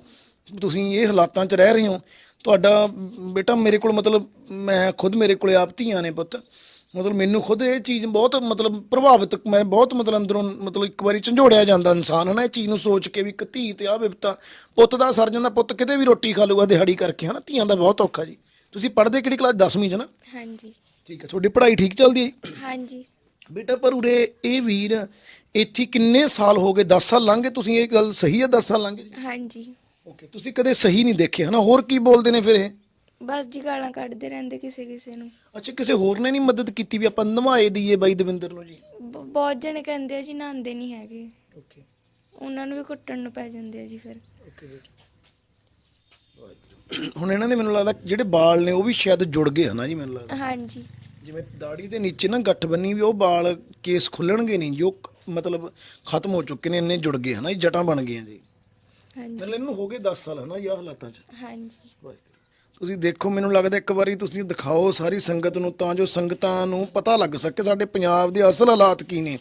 ਤੁਸੀਂ ਇਹ ਹਾਲਾਤਾਂ 'ਚ ਰਹਿ ਰਹੇ ਹੋ ਤੁਹਾਡਾ ਬੇਟਾ ਮੇਰੇ ਕੋਲ ਮਤਲਬ ਮੈਂ ਖੁਦ ਮੇਰੇ ਕੋਲੇ ਆਪ ਧੀਆਂ ਨੇ ਪੁੱਤ। ਮਤਲਬ ਮੈਨੂੰ ਖੁਦ ਇਹ ਚੀਜ਼ ਬਹੁਤ ਮਤਲਬ ਪ੍ਰਭਾਵਿਤ ਮੈਂ ਬਹੁਤ ਮਤਲਬ ਅੰਦਰੋਂ ਮਤਲਬ ਇੱਕ ਵਾਰੀ ਝੰਜੋੜਿਆ ਜਾਂਦਾ ਇਨਸਾਨ ਹਨਾ ਇਹ ਚੀਜ਼ ਨੂੰ ਸੋਚ ਕੇ ਵੀ ਇੱਕ ਧੀ ਤੇ ਆ ਵਿਪਤਾ ਪੁੱਤ ਦਾ ਸਰ ਜਾਂਦਾ ਪੁੱਤ ਕਿਤੇ ਵੀ ਰੋਟੀ ਖਾ ਲੂਗਾ ਦਿਹਾੜੀ ਕਰਕੇ ਹਨਾ ਧੀਆਂ ਦਾ ਬਹੁਤ ਔਖਾ ਜੀ। ਤੁਸੀਂ ਪੜ੍ਹਦੇ ਕਿਹੜੀ ਕਲਾਸ? 10ਵੀਂ 'ਚ ਨਾ ਹਾਂਜੀ। ਠੀਕ ਹੈ ਤੁਹਾਡੀ ਪੜ੍ਹਾਈ ਠੀਕ ਚੱਲਦੀ ਹੈ ਜੀ? ਹਾਂਜੀ। ਬੇਟਾ ਪਰ ਉਰੇ ਇਹ ਵੀਰ ਇੱਥੇ ਕਿੰਨੇ ਸਾਲ ਹੋ ਗਏ? 10 ਸਾਲ ਲੰਘ ਗਏ? ਤੁਸੀਂ ਇਹ ਗੱਲ ਸਹੀ ਹੈ 10 ਸਾਲ ਲੰਘ ਗਏ ਹਾਂਜੀ। ਓਕੇ ਤੁਸੀਂ ਕਦੇ ਸਹੀ ਨਹੀਂ ਦੇਖੇ ਹਨਾ? ਹੋਰ ਕੀ ਬੋਲਦੇ ਨੇ ਫਿਰ ਇਹ? ਬਸ ਜੀ ਗਾਲਾਂ ਕੱਢਦੇ ਰਹਿੰਦੇ ਕਿਸੇ ਕਿਸੇ ਨੂੰ। ਅੱਛਾ ਕਿਸੇ ਹੋਰ ਨੇ ਨਹੀਂ ਮਦਦ ਕੀਤੀ ਵੀ ਆਪਾਂ ਨਵਾਏ ਦਈਏ ਬਾਈ ਦਵਿੰਦਰ ਨੂੰ ਜੀ? ਬ- ਬਹੁਤ ਜਣੇ ਕਹਿੰਦੇ ਆ ਜੀ ਨਹਾਉਂਦੇ ਨਹੀਂ ਹੈਗੇ। ਓਕੇ। ਉਹਨਾਂ ਨੂੰ ਵੀ ਕੁੱਟਣ ਨੂੰ ਪੈ ਜਾਂਦੇ ਆ ਜੀ ਫਿਰ। ਓਕੇ ਹੁਣ ਇਹਨਾਂ ਦੇ ਮੈਨੂੰ ਲੱਗਦਾ ਜਿਹੜੇ ਵਾਲ ਨੇ ਉਹ ਵੀ ਸ਼ਾਇਦ ਜੁੜ ਗਏ ਹਨਾ ਜੀ ਮੈਨੂੰ ਲੱਗਦਾ। ਹਾਂਜੀ। ਜਿਵੇਂ ਦਾੜੀ ਦੇ ਨੀਚੇ ਨਾ ਗੱਠ ਬੰਨੀ ਵੀ ਉਹ ਵਾਲ ਕੇਸ ਖੁੱਲਣਗੇ ਨਹੀਂ ਜੋ ਮਤਲਬ ਖਤਮ ਹੋ ਚੁੱਕੇ ਨੇ ਇੰਨੇ ਜੁੜ ਗਏ ਹਨਾ ਜੀ ਜਟਾਂ ਬਣ ਗਈਆਂ ਜੀ। ਹਾਂਜੀ। ਮਤਲਬ ਇਹਨੂੰ ਹੋ ਗਏ 10 ਸਾਲ ਹਨਾ ਇਹ ਹਾਲਾਤਾਂ 'ਚ? ਹਾਂਜੀ। ਤੁਸੀਂ ਦੇਖੋ, ਮੈਨੂੰ ਲੱਗਦਾ ਇੱਕ ਵਾਰੀ ਤੁਸੀਂ ਦਿਖਾਓ ਸਾਰੀ ਸੰਗਤ ਨੂੰ ਤਾਂ ਜੋ ਸੰਗਤਾਂ ਨੂੰ ਪਤਾ ਲੱਗ ਸਕੇ ਸਾਡੇ ਪੰਜਾਬ ਦੇ ਅਸਲ ਹਾਲਾਤ ਕੀ ਨੇ।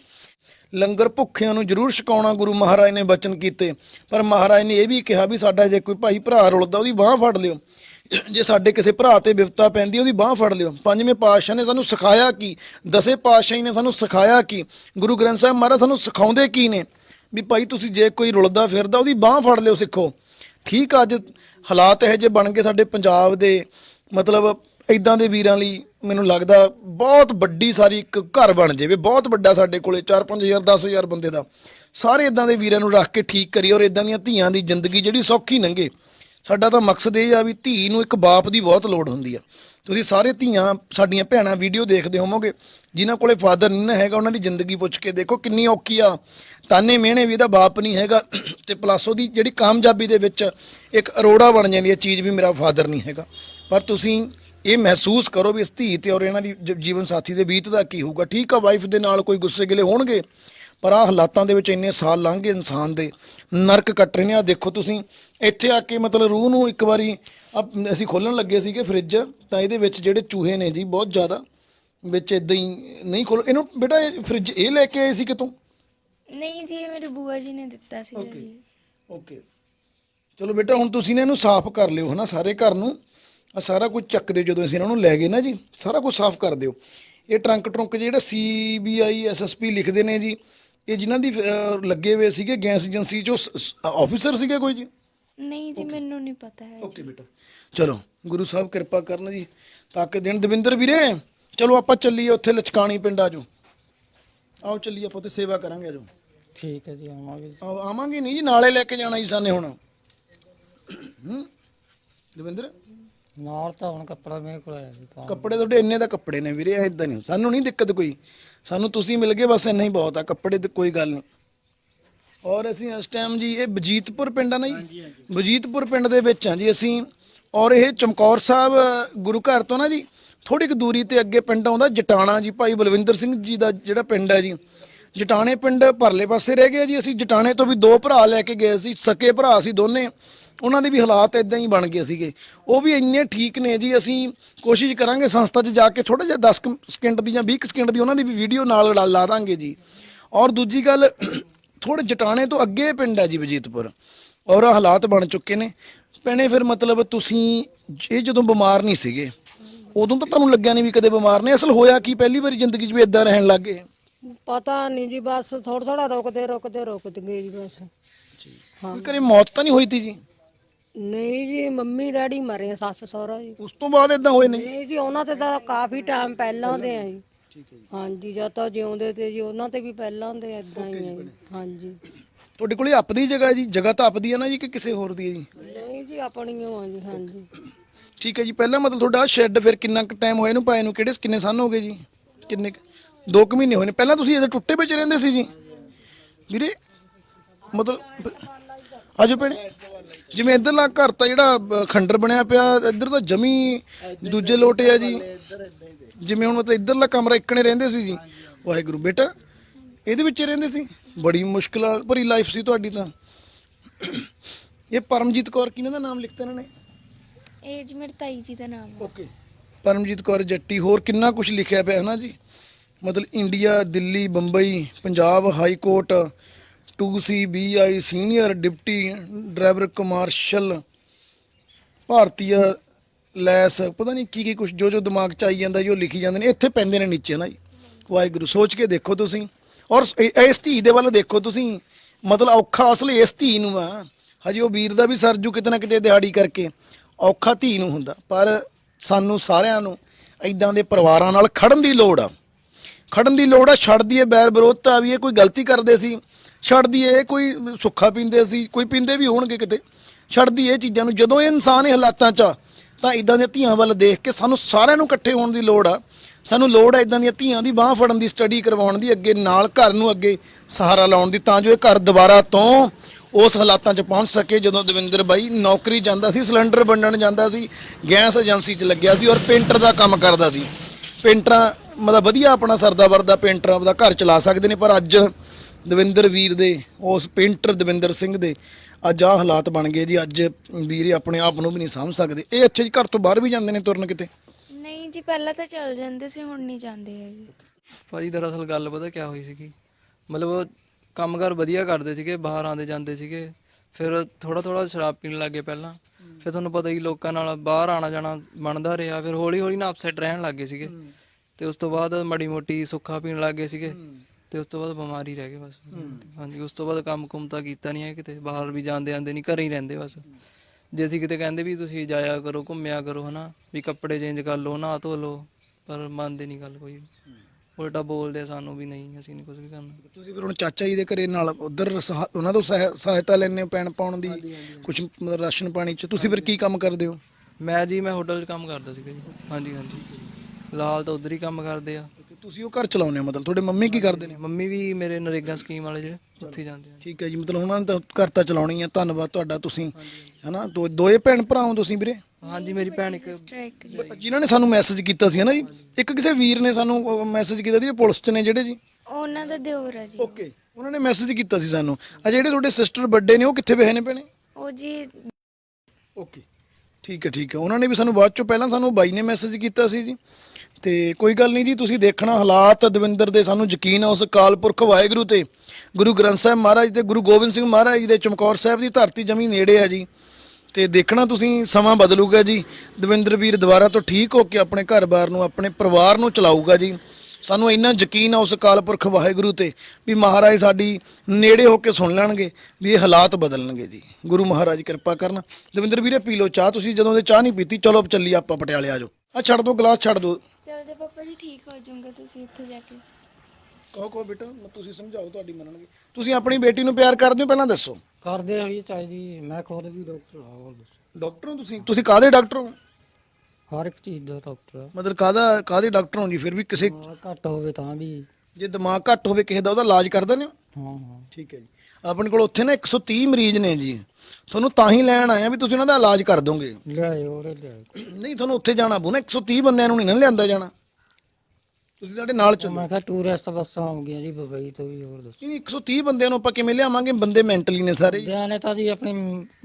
ਲੰਗਰ ਭੁੱਖਿਆਂ ਨੂੰ ਜ਼ਰੂਰ ਛਕਾਉਣਾ ਗੁਰੂ ਮਹਾਰਾਜ ਨੇ ਬਚਨ ਕੀਤੇ। ਪਰ ਮਹਾਰਾਜ ਨੇ ਇਹ ਵੀ ਕਿਹਾ ਵੀ ਸਾਡਾ ਜੇ ਕੋਈ ਭਾਈ ਭਰਾ ਰੁਲਦਾ, ਉਹਦੀ ਬਾਹ ਫੜ ਲਿਓ। ਜੇ ਸਾਡੇ ਕਿਸੇ ਭਰਾ ਤੇ ਵਿਪਤਾ ਪੈਂਦੀ, ਉਹਦੀ ਬਾਹ ਫੜ ਲਿਓ। ਪੰਜਵੇਂ ਪਾਤਸ਼ਾਹ ਨੇ ਸਾਨੂੰ ਸਿਖਾਇਆ ਕੀ? ਦਸੇ ਪਾਤਸ਼ਾਹੀ ਨੇ ਸਾਨੂੰ ਸਿਖਾਇਆ ਕੀ? ਗੁਰੂ ਗ੍ਰੰਥ ਸਾਹਿਬ ਮਹਾਰਾਜ ਸਾਨੂੰ ਸਿਖਾਉਂਦੇ ਕੀ ਨੇ? ਵੀ ਭਾਈ, ਤੁਸੀਂ ਜੇ ਕੋਈ ਰੁਲਦਾ ਫਿਰਦਾ, ਉਹਦੀ ਬਾਹ ਫੜ ਲਿਓ ਸਿੱਖੋ। ਠੀਕ ਆ, ਅੱਜ ਹਾਲਾਤ ਇਹ ਜੇ ਬਣ ਗਏ ਸਾਡੇ ਪੰਜਾਬ ਦੇ। ਮਤਲਬ ਇਦਾਂ ਦੇ ਵੀਰਾਂ ਲਈ ਮੈਨੂੰ ਲੱਗਦਾ ਬਹੁਤ ਵੱਡੀ ਸਾਰੀ ਇੱਕ ਘਰ ਬਣ ਜਾਵੇ ਬਹੁਤ ਵੱਡਾ ਸਾਡੇ ਕੋਲੇ 4-5000 10000 ਬੰਦੇ ਦਾ। ਸਾਰੇ ਇਦਾਂ ਦੇ ਵੀਰਾਂ ਨੂੰ ਰੱਖ ਕੇ ਠੀਕ ਕਰੀਏ ਔਰ ਇਦਾਂ ਦੀਆਂ ਧੀਆਂ ਦੀ ਜ਼ਿੰਦਗੀ ਜਿਹੜੀ ਸੌਖੀ ਲੰਘੇ ਸਾਡਾ ਤਾਂ ਮਕਸਦ ਇਹ ਆ ਵੀ ਧੀ ਨੂੰ ਇੱਕ ਬਾਪ ਦੀ ਬਹੁਤ ਲੋੜ ਹੁੰਦੀ ਆ। ਤੁਸੀਂ ਸਾਰੇ ਧੀਆਂ ਸਾਡੀਆਂ ਭੈਣਾਂ ਵੀਡੀਓ ਦੇਖਦੇ ਹੋਵੋਗੇ, ਜਿਨ੍ਹਾਂ ਕੋਲੇ ਫਾਦਰ ਨਹੀਂ ਨਾ ਹੈਗਾ, ਉਹਨਾਂ ਦੀ ਜ਼ਿੰਦਗੀ ਪੁੱਛ ਕੇ ਦੇਖੋ ਕਿੰਨੀ ਔਖੀ ਆ। ਤਾਨੇ ਮਿਹਣੇ ਵੀ ਇਹਦਾ ਬਾਪ ਨਹੀਂ ਹੈਗਾ ਤੇ ਪਲੱਸ ਉਹਦੀ ਜਿਹੜੀ ਕਾਮਯਾਬੀ ਦੇ ਵਿੱਚ ਇੱਕ ਅਰੋੜਾ ਬਣ ਜਾਂਦੀ ਹੈ ਚੀਜ਼ ਵੀ ਮੇਰਾ ਫਾਦਰ ਨਹੀਂ ਹੈਗਾ। ਪਰ ਤੁਸੀਂ ਇਹ ਮਹਿਸੂਸ ਕਰੋ ਵੀ ਇਸ ਧੀ ਤੇ ਔਰ ਇਹਨਾਂ ਦੀ ਜੀਵਨ ਸਾਥੀ ਦੇ ਬੀਤ ਦਾ ਕੀ ਹੋਊਗਾ। ਠੀਕ ਆ ਵਾਈਫ ਦੇ ਨਾਲ ਕੋਈ ਗੁੱਸੇ ਗਿਲੇ ਹੋਣਗੇ ਪਰ ਆ ਹਾਲਾਤਾਂ ਦੇ ਵਿੱਚ ਇੰਨੇ ਸਾਲ ਲੰਘ ਗਏ ਇਨਸਾਨ ਦੇ। ਨਰਕ ਕੱਟ ਰਹੇ ਨੇ। ਆ ਦੇਖੋ ਤੁਸੀਂ ਇੱਥੇ ਆ ਕੇ ਮਤਲਬ ਰੂਹ ਨੂੰ ਇੱਕ ਵਾਰੀ ਅਸੀਂ ਖੋਲਣ ਲੱਗੇ ਸੀਗੇ ਫ੍ਰਿਜ ਤਾਂ ਇਹਦੇ ਵਿੱਚ ਜਿਹੜੇ ਚੂਹੇ ਨੇ ਜੀ ਬਹੁਤ ਜ਼ਿਆਦਾ ਵਿੱਚ ਇਦਾਂ ਹੀ ਨਹੀਂ ਖੋਲ ਇਹਨੂੰ ਬੇਟਾ ਇਹ ਫ੍ਰਿਜ ਇਹ ਲੈ ਕੇ ਆਏ ਸੀ ਕਿਤੋਂ? ਨਹੀਂ ਜੀ ਇਹ ਮੇਰੇ ਬੂਆ ਜੀ ਨੇ ਦਿੱਤਾ ਸੀ Okay. ਜੀ। ਓਕੇ ਚਲੋ ਬੇਟਾ ਹੁਣ ਤੁਸੀਂ ਨੇ ਇਹਨੂੰ ਸਾਫ਼ ਕਰ ਲਿਓ ਹਨਾ ਸਾਰੇ ਘਰ ਨੂੰ। ਆ ਸਾਰਾ ਕੁਝ ਚੱਕ ਦਿਓ ਜਦੋਂ ਅਸੀਂ ਇਹਨਾਂ ਨੂੰ ਲੈ ਗਏ ਨਾ ਜੀ ਸਾਰਾ ਕੁਝ ਸਾਫ਼ ਕਰ ਦਿਓ। ਇਹ ਟਰੰਕ ਟਰੰਕ ਜਿਹੜਾ ਸੀਬੀਆਈ ਐਸਐਸਪੀ ਲਿਖਦੇ ਨੇ ਜੀ ਇਹ ਜਿਨ੍ਹਾਂ ਦੀ ਅਹ, ਲੱਗੇ ਹੋਏ ਸੀਗੇ ਗੈਸ ਏਜੰਸੀ ਚੋਂ ਆਫੀਸਰ ਸੀਗੇ ਕੋਈ ਜੀ? ਨਹੀਂ ਜੀ ਮੈਨੂੰ ਨਹੀਂ ਪਤਾ ਹੈ ਓਕੇ ਬੇਟਾ। ਚਲੋ ਗੁਰੂ ਸਾਹਿਬ ਕਿਰਪਾ ਕਰਨ ਜੀ। ਤਾਂ ਕਿ ਦਿਨ ਦਵਿੰਦਰ ਵੀਰੇ ਚਲੋ ਆਪਾਂ ਚੱਲੀਏ ਉੱਥੇ ਲਚਕਾਣੀ ਪਿੰਡ ਆਜੋ ਆਓ ਚੱਲੀਏ ਆਪਾਂ ਉੱਥੇ ਸੇਵਾ ਕਰਾਂਗੇ ਆਜੋ ਠੀਕ ਹੈ ਜੀ ਆਵਾਂਗੇ ਜੀ। ਆਓ ਆਵਾਂਗੇ ਨਹੀਂ ਜੀ ਨਾਲੇ ਲੈ ਕੇ ਜਾਣਾ ਜੀ ਸਾਨੇ ਹੁਣ। ਹੂੰ। ਦਵਿੰਦਰ? ਨਾਲ ਤਾਂ ਹੁਣ ਕੱਪੜਾ ਮੇਰੇ ਕੋਲ ਆਇਆ ਸੀ। ਕੱਪੜੇ ਤੁਹਾਡੇ ਇੰਨੇ ਦਾ ਕੱਪੜੇ ਨੇ ਵੀਰੇ ਇਦਾਂ ਨਹੀਂ ਸਾਨੂੰ ਨਹੀਂ ਦਿੱਕਤ ਕੋਈ। ਸਾਨੂੰ ਤੁਸੀਂ ਮਿਲ ਗਏ ਬਸ ਇੰਨਾ ਹੀ ਬਹੁਤ ਆ ਕੱਪੜੇ ਤੇ ਕੋਈ ਗੱਲ ਨਹੀਂ। ਔਰ ਅਸੀਂ ਇਸ ਟਾਈਮ ਜੀ ਇਹ ਬਜੀਤਪੁਰ ਪਿੰਡ ਆ ਨਾ ਜੀ? ਬਜੀਤਪੁਰ ਪਿੰਡ ਦੇ ਵਿੱਚ ਆ ਜੀ ਅਸੀਂ। ਔਰ ਇਹ ਚਮਕੌਰ ਸਾਹਿਬ ਗੁਰੂ ਘਰ ਤੋਂ ਨਾ ਜੀ ਥੋੜੀ ਕੁ ਦੂਰੀ ਤੇ ਅੱਗੇ ਪਿੰਡ ਆਉਂਦਾ ਜਟਾਣਾ ਜੀ ਭਾਈ ਬਲਵਿੰਦਰ ਸਿੰਘ ਜੀ ਦਾ ਜਿਹੜਾ ਪਿੰਡ ਹੈ ਜੀ। ਜਟਾਣੇ ਪਿੰਡ ਪਰਲੇ ਪਾਸੇ ਰਹਿ ਗਿਆ ਜੀ ਅਸੀਂ ਜਟਾਣੇ ਤੋਂ ਵੀ ਦੋ ਭਰਾ ਲੈ ਕੇ ਗਏ ਸੀ ਸਕੇ ਭਰਾ ਸੀ ਦੋਨੇ। ਉਹਨਾਂ ਦੇ ਵੀ ਹਾਲਾਤ ਇਦਾਂ ਹੀ ਬਣ ਗਏ ਸੀਗੇ। ਉਹ ਵੀ ਇੰਨੇ ਠੀਕ ਨੇ ਜੀ ਅਸੀਂ ਕੋਸ਼ਿਸ਼ ਕਰਾਂਗੇ ਸੰਸਥਾ 'ਚ ਜਾ ਕੇ ਥੋੜਾ ਜਿਹਾ 10 ਕੁ ਸਕਿੰਟ ਦੀ ਜਾਂ 20 ਕੁ ਸਕਿੰਟ ਦੀ ਉਹਨਾਂ ਦੀ ਵੀ ਵੀਡੀਓ ਨਾਲ ਲਾ- ਲਾ ਦਾਂਗੇ ਜੀ। ਔਰ ਦੂਜੀ ਗੱਲ ਥੋੜੇ ਜਟਾਣੇ ਤੋਂ ਅੱਗੇ ਪਿੰਡ ਹੈ ਜੀ ਵਜੀਤਪੁਰ। ਔਰ ਹਾਲਾਤ ਬਣ ਚੁੱਕੇ ਨੇ। ਭੈਣੇ ਫਿਰ ਮਤਲਬ ਤੁਸੀਂ ਇਹ ਜਦੋਂ ਬਿਮਾਰ ਨਹੀਂ ਸੀਗੇ ਉਦੋਂ ਤਾਂ ਤੁਹਾਨੂੰ ਲੱਗਿਆ ਨਹੀਂ ਵੀ ਕਦੇ ਬਿਮਾਰ ਨੇ? ਅਸਲ ਹੋਇਆ ਕੀ? ਪਹਿਲੀ ਵਾਰੀ ਜ਼ਿੰਦਗੀ 'ਚ ਵੀ ਇਦਾਂ ਰਹਿਣ ਲੱਗੇ ਪਤਾ ਨਹੀਂ ਜੀ ਬਸ ਥੋੜਾ ਥੋੜਾ ਰੁਕਦੇ ਰੁਕਦੇ ਰੁਕਦੇ ਗਏ ਜੀ ਬਸ। ਹਾਂ ਕੋਈ ਘਰੇ ਮੌਤ ਤਾਂ ਨਹੀਂ ਹੋਈ ਤੀ ਜੀ? ਨਹੀਂ ਜੀ ਮੰਮੀ ਡੈਡੀ ਮਰੇ ਸੱਸ ਸਹੁਰਾ ਜੀ। ਉਸ ਤੋਂ ਬਾਅਦ ਇਦਾਂ ਹੋਏ ਨੇ? ਨਹੀਂ ਜੀ ਉਹਨਾਂ ਤੇ ਤਾਂ ਕਾਫੀ ਟਾਈਮ ਪਹਿਲਾਂ ਦੇ ਆ ਜੀ। ਹਾਂਜੀ ਜਦ ਤਾਂ ਜਿਉਂਦੇ ਤੇ ਜੀ ਉਹਨਾਂ ਤੇ ਵੀ ਪਹਿਲਾਂ ਦੇ ਇਦਾਂ ਹੀ ਆ ਜੀ। ਹਾਂਜੀ। ਤੁਹਾਡੇ ਕੋਲੇ ਆਪਦੀ ਜਗ੍ਹਾ ਜੀ? ਜਗ੍ਹਾ ਤਾਂ ਆਪਦੀ ਹੈ ਨਾ ਜੀ ਕਿ ਕਿਸੇ ਹੋਰ ਦੀ ਹੈ ਜੀ? ਨਹੀਂ ਜੀ ਆਪਣੀਆਂ ਆ ਜੀ ਹਾਂਜੀ। ਠੀਕ ਹੈ ਜੀ ਪਹਿਲਾਂ ਮਤਲਬ ਤੁਹਾਡਾ ਸ਼ੈੱਡ ਫਿਰ ਕਿੰਨਾ ਕੁ ਟਾਈਮ ਹੋਇਆ ਇਹਨੂੰ ਪਾਏ ਨੂੰ? ਕਿਹੜੇ ਕਿੰਨੇ ਸਾਲ ਹੋ ਗਏ ਜੀ? ਕਿੰਨੇ ਦੋ ਕੁ ਮਹੀਨੇ ਹੋਏ ਨੇ। ਪਹਿਲਾਂ ਤੁਸੀਂ ਇਹਦੇ ਟੁੱਟੇ ਵਿੱਚ ਰਹਿੰਦੇ ਸੀ ਜੀ? ਵੀਰੇ ਮਤਲਬ ਆਜੋ ਭੈਣੇ। ਜਿਵੇਂ ਇੱਧਰਲਾ ਘਰ ਤਾਂ ਜਿਹੜਾ ਖੰਡਰ ਬਣਿਆ ਪਿਆ ਇੱਧਰ ਤਾਂ ਜਮੀ ਦੂਜੇ ਲੋਟੇ ਆ ਜੀ। ਜਿਵੇਂ ਹੁਣ ਮਤਲਬ ਇੱਧਰਲਾ ਕਮਰਾ ਇੱਕਣੇ ਰਹਿੰਦੇ ਸੀ ਜੀ। ਵਾਹਿਗੁਰੂ ਬੇਟਾ ਇਹਦੇ ਵਿੱਚ ਰਹਿੰਦੇ ਸੀ। ਬੜੀ ਮੁਸ਼ਕਿਲਾਂ ਭਰੀ ਲਾਈਫ ਸੀ ਤੁਹਾਡੀ ਤਾਂ। ਇਹ ਪਰਮਜੀਤ ਕੌਰ ਕਿਹਨਾਂ ਦਾ ਨਾਮ ਲਿਖਤਾ ਇਹਨਾਂ ਨੇ? ਇਹ ਜੀ ਮੇਰੇ ਤਾਈ ਜੀ ਦਾ ਨਾਮ ਹੈ ਓਕੇ ਪਰਮਜੀਤ ਕੌਰ ਜੱਟੀ ਹੋਰ ਕਿੰਨਾ ਕੁਝ ਲਿਖਿਆ ਪਿਆ ਹੈ ਨਾ ਜੀ? ਮਤਲਬ India Delhi Bombay Punjab high court 2ਸੀ ਬੀਆਈ ਸੀਨੀਅਰ ਡਿਪਟੀ ਡਰਾਈਵਰ ਕਮਰਸ਼ਲ ਭਾਰਤੀ ਲੈਸ, ਪਤਾ ਨਹੀਂ ਕੀ ਕੀ ਕੁਝ ਜੋ ਜੋ ਦਿਮਾਗ ਚ ਆਈ ਜਾਂਦਾ ਜੋ ਲਿਖੀ ਜਾਂਦੇ ਨੇ, ਇੱਥੇ ਪੈਂਦੇ ਨੇ ਨੀਚੇ ਨਾ ਜੀ। ਵਾਹਿਗੁਰੂ, ਸੋਚ ਕੇ ਦੇਖੋ ਤੁਸੀਂ। ਔਰ ਇਸ ਧੀ ਦੇ ਵੱਲ ਦੇਖੋ ਤੁਸੀਂ। ਮਤਲਬ ਔਖਾ ਅਸਲ ਇਸ ਧੀ ਨੂੰ ਆ। ਹਜੇ ਉਹ ਵੀਰ ਦਾ ਵੀ ਸਰਜੂ ਕਿਤੇ ਨਾ ਕਿਤੇ ਦਿਹਾੜੀ ਕਰਕੇ। ਔਖਾ ਧੀ ਨੂੰ ਹੁੰਦਾ। ਪਰ ਸਾਨੂੰ ਸਾਰਿਆਂ ਨੂੰ ਇਦਾਂ ਦੇ ਪਰਿਵਾਰਾਂ ਨਾਲ ਖੜਨ ਦੀ ਲੋੜ ਆ। ਖੜਨ ਦੀ ਲੋੜ ਆ, ਛੱਡ ਦਈਏ, ਬੈਰ ਵਿਰੋਧਤਾ ਵੀ ਇਹ ਕੋਈ ਗਲਤੀ ਕਰਦੇ ਸੀ। ਛੱਡਦੀ ਇਹ ਕੋਈ ਸੁੱਖਾ ਪੀਂਦੇ ਸੀ ਕੋਈ ਪੀਂਦੇ ਵੀ ਹੋਣਗੇ ਕਿਤੇ। ਛੱਡਦੀ ਇਹ ਚੀਜ਼ਾਂ ਨੂੰ। ਜਦੋਂ ਇਹ ਇਨਸਾਨ ਇਹ ਹਾਲਾਤਾਂ 'ਚ ਆ, ਤਾਂ ਇਦਾਂ ਦੀਆਂ ਧੀਆਂ ਵੱਲ ਦੇਖ ਕੇ ਸਾਨੂੰ ਸਾਰਿਆਂ ਨੂੰ ਇਕੱਠੇ ਹੋਣ ਦੀ ਲੋੜ ਆ। ਸਾਨੂੰ ਲੋੜ ਆ ਇਦਾਂ ਦੀਆਂ ਧੀਆਂ ਦੀ ਬਾਹ ਫੜਨ ਦੀ ਸਟੱਡੀ ਕਰਵਾਉਣ ਦੀ, ਅੱਗੇ ਨਾਲ ਘਰ ਨੂੰ ਅੱਗੇ ਸਹਾਰਾ ਲਾਉਣ ਦੀ, ਤਾਂ ਜੋ ਇਹ ਘਰ ਦੁਬਾਰਾ ਤੋਂ ਉਸ ਹਾਲਾਤਾਂ 'ਚ ਪਹੁੰਚ ਸਕੇ। ਜਦੋਂ ਦਵਿੰਦਰ ਬਾਈ ਨੌਕਰੀ ਜਾਂਦਾ ਸੀ, ਸਿਲੰਡਰ ਵੰਡਣ ਜਾਂਦਾ ਸੀ, ਗੈਸ ਏਜੰਸੀ 'ਚ ਲੱਗਿਆ ਸੀ ਔਰ ਪੇਂਟਰ ਦਾ ਕੰਮ ਕਰਦਾ ਸੀ। ਪੇਂਟਰਾਂ, ਮਤਲਬ ਵਧੀਆ ਆਪਣਾ ਸਰਦਾ ਵਰਦਾ ਪੇਂਟਰ ਆਪਦਾ ਘਰ ਚਲਾ ਸਕਦੇ ਨੇ, ਪਰ ਅੱਜ ਦਵਿੰਦਰ ਵੀਰ ਦੇ ਉਸ ਪੇਂਟਰ ਦਵਿੰਦਰ ਸਿੰਘ ਦੇ ਅੱਜ ਆ ਹਾਲਾਤ ਬਣ ਗਏ ਜੀ। ਅੱਜ ਵੀਰੇ ਆਪਣੇ ਆਪ ਨੂੰ ਵੀ ਨਹੀਂ ਸਮਝ ਸਕਦੇ। ਇਹ ਅੱਛੇ ਜੀ ਘਰ ਤੋਂ ਬਾਹਰ ਵੀ ਜਾਂਦੇ ਨੇ ਤੁਰਨ ਕਿਤੇ? ਨਹੀਂ ਜੀ ਪਹਿਲਾਂ ਤਾਂ ਚੱਲ ਜਾਂਦੇ ਸੀ ਹੁਣ ਨਹੀਂ ਜਾਂਦੇ ਹੈਗੇ। ਭਾਜੀ ਦਰਅਸਲ ਗੱਲ ਪਤਾ ਕਿਆ ਹੋਈ ਸੀਗੀ? ਮਤਲਬ ਉਹ ਕੰਮਕਾਰ ਵਧੀਆ ਕਰਦੇ ਸੀਗੇ ਬਾਹਰ ਆਉਂਦੇ ਜਾਂਦੇ ਸੀਗੇ। ਫਿਰ ਥੋੜਾ ਥੋੜਾ ਸ਼ਰਾਬ ਪੀਣ ਲੱਗੇ ਪਹਿਲਾਂ। ਫਿਰ ਤੁਹਾਨੂੰ ਪਤਾ ਹੀ ਲੋਕਾਂ ਨਾਲ ਬਾਹਰ ਆਣਾ ਜਾਣਾ ਬਣਦਾ ਰਿਹਾ। ਫਿਰ ਹੌਲੀ ਹੌਲੀ ਨਾ ਅਪਸੈਟ ਰਹਿਣ ਲੱਗੇ ਸੀਗੇ। ਤੇ ਉਸ ਤੋਂ ਬਾਅਦ ਮੜੀ ਮੋਟੀ ਸੁੱਖਾ ਪੀਣ ਲੱਗੇ ਸੀਗੇ। ਤੇ ਉਸ ਤੋਂ ਬਾਅਦ ਬਿਮਾਰੀ ਰਹਿ ਗਏ ਬਸ। ਹਾਂਜੀ ਉਸ ਤੋਂ ਬਾਅਦ ਕੰਮ ਕੁਮ ਤਾਂ ਕੀਤਾ ਨਹੀਂ ਹੈ ਕਿਤੇ ਬਾਹਰ ਵੀ ਜਾਂਦੇ ਆਂਦੇ ਨਹੀਂ ਘਰੇ ਹੀ ਰਹਿੰਦੇ ਬਸ। ਜੇ ਅਸੀਂ ਕਿਤੇ ਕਹਿੰਦੇ ਵੀ ਤੁਸੀਂ ਜਾਇਆ ਕਰੋ ਘੁੰਮਿਆ ਕਰੋ ਹਨਾ ਵੀ ਕੱਪੜੇ ਚੇਂਜ ਕਰ ਲਓ ਨਹਾ ਧੋ ਲਓ ਪਰ ਮੰਨਦੇ ਨਹੀਂ ਗੱਲ ਕੋਈ। ਉਲਟਾ ਬੋਲਦੇ ਆ ਸਾਨੂੰ ਵੀ ਨਹੀਂ ਅਸੀਂ ਨਹੀਂ ਕੁਝ ਵੀ ਕਰਨਾ। ਤੁਸੀਂ ਫਿਰ ਹੁਣ ਚਾਚਾ ਜੀ ਦੇ ਘਰੇ ਨਾਲ ਉਧਰ ਉਹਨਾਂ ਤੋਂ ਸਹਾਇ- ਸਹਾਇਤਾ ਲੈਣੇ ਪੈਣ ਪਾਉਣ ਦੀ? ਕੁਝ ਮਤਲਬ ਰਾਸ਼ਨ ਪਾਣੀ ਚ? ਤੁਸੀਂ ਫਿਰ ਕੀ ਕੰਮ ਕਰਦੇ ਹੋ? ਮੈਂ ਜੀ ਮੈਂ ਹੋਟਲ 'ਚ ਕੰਮ ਕਰਦਾ ਸੀਗਾ ਜੀ। ਹਾਂਜੀ ਹਾਂਜੀ। ਲਾਲ ਤਾਂ ਉਧਰ ਹੀ ਕੰਮ ਕਰਦੇ ਆ। ਤੁਸੀਂ ਉਹ ਘਰ ਚਲਾਉਂਦੇ ਹੋ? ਮਤਲਬ ਤੁਹਾਡੇ ਮੰਮੀ ਕੀ ਕਰਦੇ ਨੇ? ਮੰਮੀ ਵੀ ਮੇਰੇ ਨਰੇਗਾ ਸਕੀਮ ਵਾਲੇ ਜਿਹੜੇ ਉੱਥੇ ਜਾਂਦੇ ਆ। ਠੀਕ ਹੈ ਜੀ ਮਤਲਬ ਉਹਨਾਂ ਨੇ ਤਾਂ ਘਰ ਤਾਂ ਚਲਾਉਣੀ ਆ ਧੰਨਵਾਦ ਤੁਹਾਡਾ ਤੁਸੀਂ ਹਨਾ? ਦੋ ਦੋਏ ਭੈਣ ਭਰਾ ਹੋ ਤੁਸੀਂ ਵੀਰੇ? ਹਾਂਜੀ ਮੇਰੀ ਭੈਣ ਇੱਕ ਜੀ। ਜਿਨ੍ਹਾਂ ਨੇ ਸਾਨੂੰ ਮੈਸੇਜ ਕੀਤਾ ਸੀ ਹਨਾ ਜੀ? ਇੱਕ ਕਿਸੇ ਵੀਰ ਨੇ ਸਾਨੂੰ ਮੈਸੇਜ ਕੀਤਾ ਸੀ ਪੁਲਿਸ 'ਚ ਨੇ ਜਿਹੜੇ ਜੀ? ਉਹਨਾਂ ਦਾ ਦਿਓਰ ਆ ਜੀ। ਓਕੇ ਉਹਨਾਂ ਨੇ ਮੈਸੇਜ ਕੀਤਾ ਸੀ ਸਾਨੂੰ। ਆ ਜਿਹੜੇ ਤੁਹਾਡੇ ਸਿਸਟਰ ਵੱਡੇ ਨੇ ਉਹ ਕਿੱਥੇ ਬਹਿ ਨੇ ਭੈਣੇ? ਉਹ ਜੀ ਓਕੇ ਠੀਕ ਹੈ ਠੀਕ ਹੈ। ਉਹਨਾਂ ਨੇ ਵੀ ਸਾਨੂੰ ਬਾਅਦ ਚੋਂ ਪਹਿਲਾਂ ਸਾਨੂੰ ਬਾਈ ਨੇ ਮੈਸੇਜ ਕੀਤਾ ਸੀ ਜੀ। ਤੇ ਕੋਈ ਗੱਲ ਨਹੀਂ ਜੀ, ਤੁਸੀਂ ਦੇਖਣਾ ਹਾਲਾਤ ਦਵਿੰਦਰ ਦੇ, ਸਾਨੂੰ ਯਕੀਨ ਆ ਉਸ ਅਕਾਲ ਪੁਰਖ ਵਾਹਿਗੁਰੂ ਤੇ। ਗੁਰੂ ਗ੍ਰੰਥ ਸਾਹਿਬ ਮਹਾਰਾਜ ਤੇ ਗੁਰੂ ਗੋਬਿੰਦ ਸਿੰਘ ਮਹਾਰਾਜ ਜੀ ਦੇ, ਚਮਕੌਰ ਸਾਹਿਬ ਦੀ ਧਰਤੀ ਜਮੀ ਨੇੜੇ ਆ ਜੀ। ਤੇ ਦੇਖਣਾ ਤੁਸੀਂ, ਸਮਾਂ ਬਦਲੂਗਾ ਜੀ। ਦਵਿੰਦਰ ਵੀਰ ਦੁਬਾਰਾ ਤੋਂ ਠੀਕ ਹੋ ਕੇ ਆਪਣੇ ਘਰ-ਬਾਰ ਨੂੰ, ਆਪਣੇ ਪਰਿਵਾਰ ਨੂੰ ਚਲਾਊਗਾ ਜੀ। ਸਾਨੂੰ ਇੰਨਾ ਯਕੀਨ ਆ ਉਸ ਅਕਾਲ ਪੁਰਖ ਵਾਹਿਗੁਰੂ ਤੇ ਵੀ ਮਹਾਰਾਜ ਸਾਡੀ ਨੇੜੇ ਹੋ ਕੇ ਸੁਣ ਲੈਣਗੇ, ਵੀ ਇਹ ਹਾਲਾਤ ਬਦਲਣਗੇ ਜੀ। ਗੁਰੂ ਮਹਾਰਾਜ ਕਿਰਪਾ ਕਰਨ। ਦਵਿੰਦਰ ਵੀਰੇ, ਪੀ ਲਓ ਚਾਹ, ਤੁਸੀਂ ਜਦੋਂ ਦੇ ਚਾਹ ਨਹੀਂ ਪੀਤੀ, ਚਲੋ ਚੱਲੀ ਆਪਾਂ ਪਟਿਆਲੇ ਆ ਜਾਓ। ਆ ਛੱਡ ਦੋ ਗਲਾਸ ਛੱਡ ਦੋ। ਚਲ ਜੇ ਪਾਪਾ ਜੀ ਠੀਕ ਹੋ ਜਾਊਗਾ ਤੁਸੀਂ ਇੱਥੇ ਜਾ ਕੇ। ਕਹੋ ਕਹੋ ਬੇਟਾ ਮੈਂ ਤੁਸੀਂ ਸਮਝਾਓ ਤੁਹਾਡੀ ਮੰਨਣਗੇ। ਤੁਸੀਂ ਆਪਣੀ ਬੇਟੀ ਨੂੰ ਪਿਆਰ ਕਰਦੇ ਹੋ ਪਹਿਲਾਂ ਦੱਸੋ। ਕਰਦੇ ਆ ਵੀ ਚਾਹੀਦੀ ਮੈਂ ਖੁਦ ਵੀ ਡਾਕਟਰ ਹਾਂ ਹੋਰ ਦੱਸੋ। ਡਾਕਟਰ ਹੋ ਤੁਸੀਂ? ਤੁਸੀਂ ਕਾਹਦੇ ਡਾਕਟਰ ਹੋ? ਹਰ ਇੱਕ ਚੀਜ਼ ਦਾ ਡਾਕਟਰ ਆ ਮਤਲਬ ਕਾਹਦਾ ਕਾਹਦੇ ਡਾਕਟਰ ਹੋ ਜੀ? ਫਿਰ ਵੀ ਕਿਸੇ ਹਾਂ, ਘੱਟ ਹੋਵੇ ਤਾਂ ਵੀ। ਜੇ ਦਿਮਾਗ ਘੱਟ ਹੋਵੇ ਕਿਸੇ ਦਾ ਉਹਦਾ ਇਲਾਜ ਕਰਦੇ ਨੇ ਹਾਂ? ਹਾਂ ਠੀਕ ਹੈ ਜੀ। ਆਪਣੇ ਕੋਲ ਉੱਥੇ ਨਾ 130 ਮਰੀਜ਼ ਨੇ ਜੀ। ਤੁਹਾਨੂੰ ਤਾਂ ਹੀ ਲੈਣ ਆਏ ਆ ਵੀ ਤੁਸੀਂ ਉਹਨਾਂ ਦਾ ਇਲਾਜ ਕਰ ਦੋਗੇ। ਲਿਆਏ ਉਹਦੇ ਲਿਆਏ ਨਹੀਂ ਤੁਹਾਨੂੰ ਉੱਥੇ ਜਾਣਾ ਪਊ ਨਾ 130 ਬੰਦਿਆਂ ਨੂੰ ਨਹੀਂ ਨਾ ਲਿਆਂਦਾ ਜਾਣਾ। ਤੁਸੀਂ ਸਾਡੇ ਨਾਲ ਚੱਲੋ ਮੈਂ ਕਿਹਾ ਟੂਰਿਸਟ ਬੱਸਾਂ ਆਉਂਗੀਆਂ ਜੀ ਦੁਬਈ ਤੋਂ ਵੀ ਹੋਰ ਦੱਸੋ। ਨਹੀਂ 130 ਬੰਦਿਆਂ ਨੂੰ ਆਪਾਂ ਕਿਵੇਂ ਲਿਆਵਾਂਗੇ? ਬੰਦੇ ਮੈਂਟਲੀ ਨੇ ਸਾਰੇ। ਜੀ। ਬੰਦਿਆਂ ਨੇ ਤਾਂ ਜੀ ਆਪਣੀ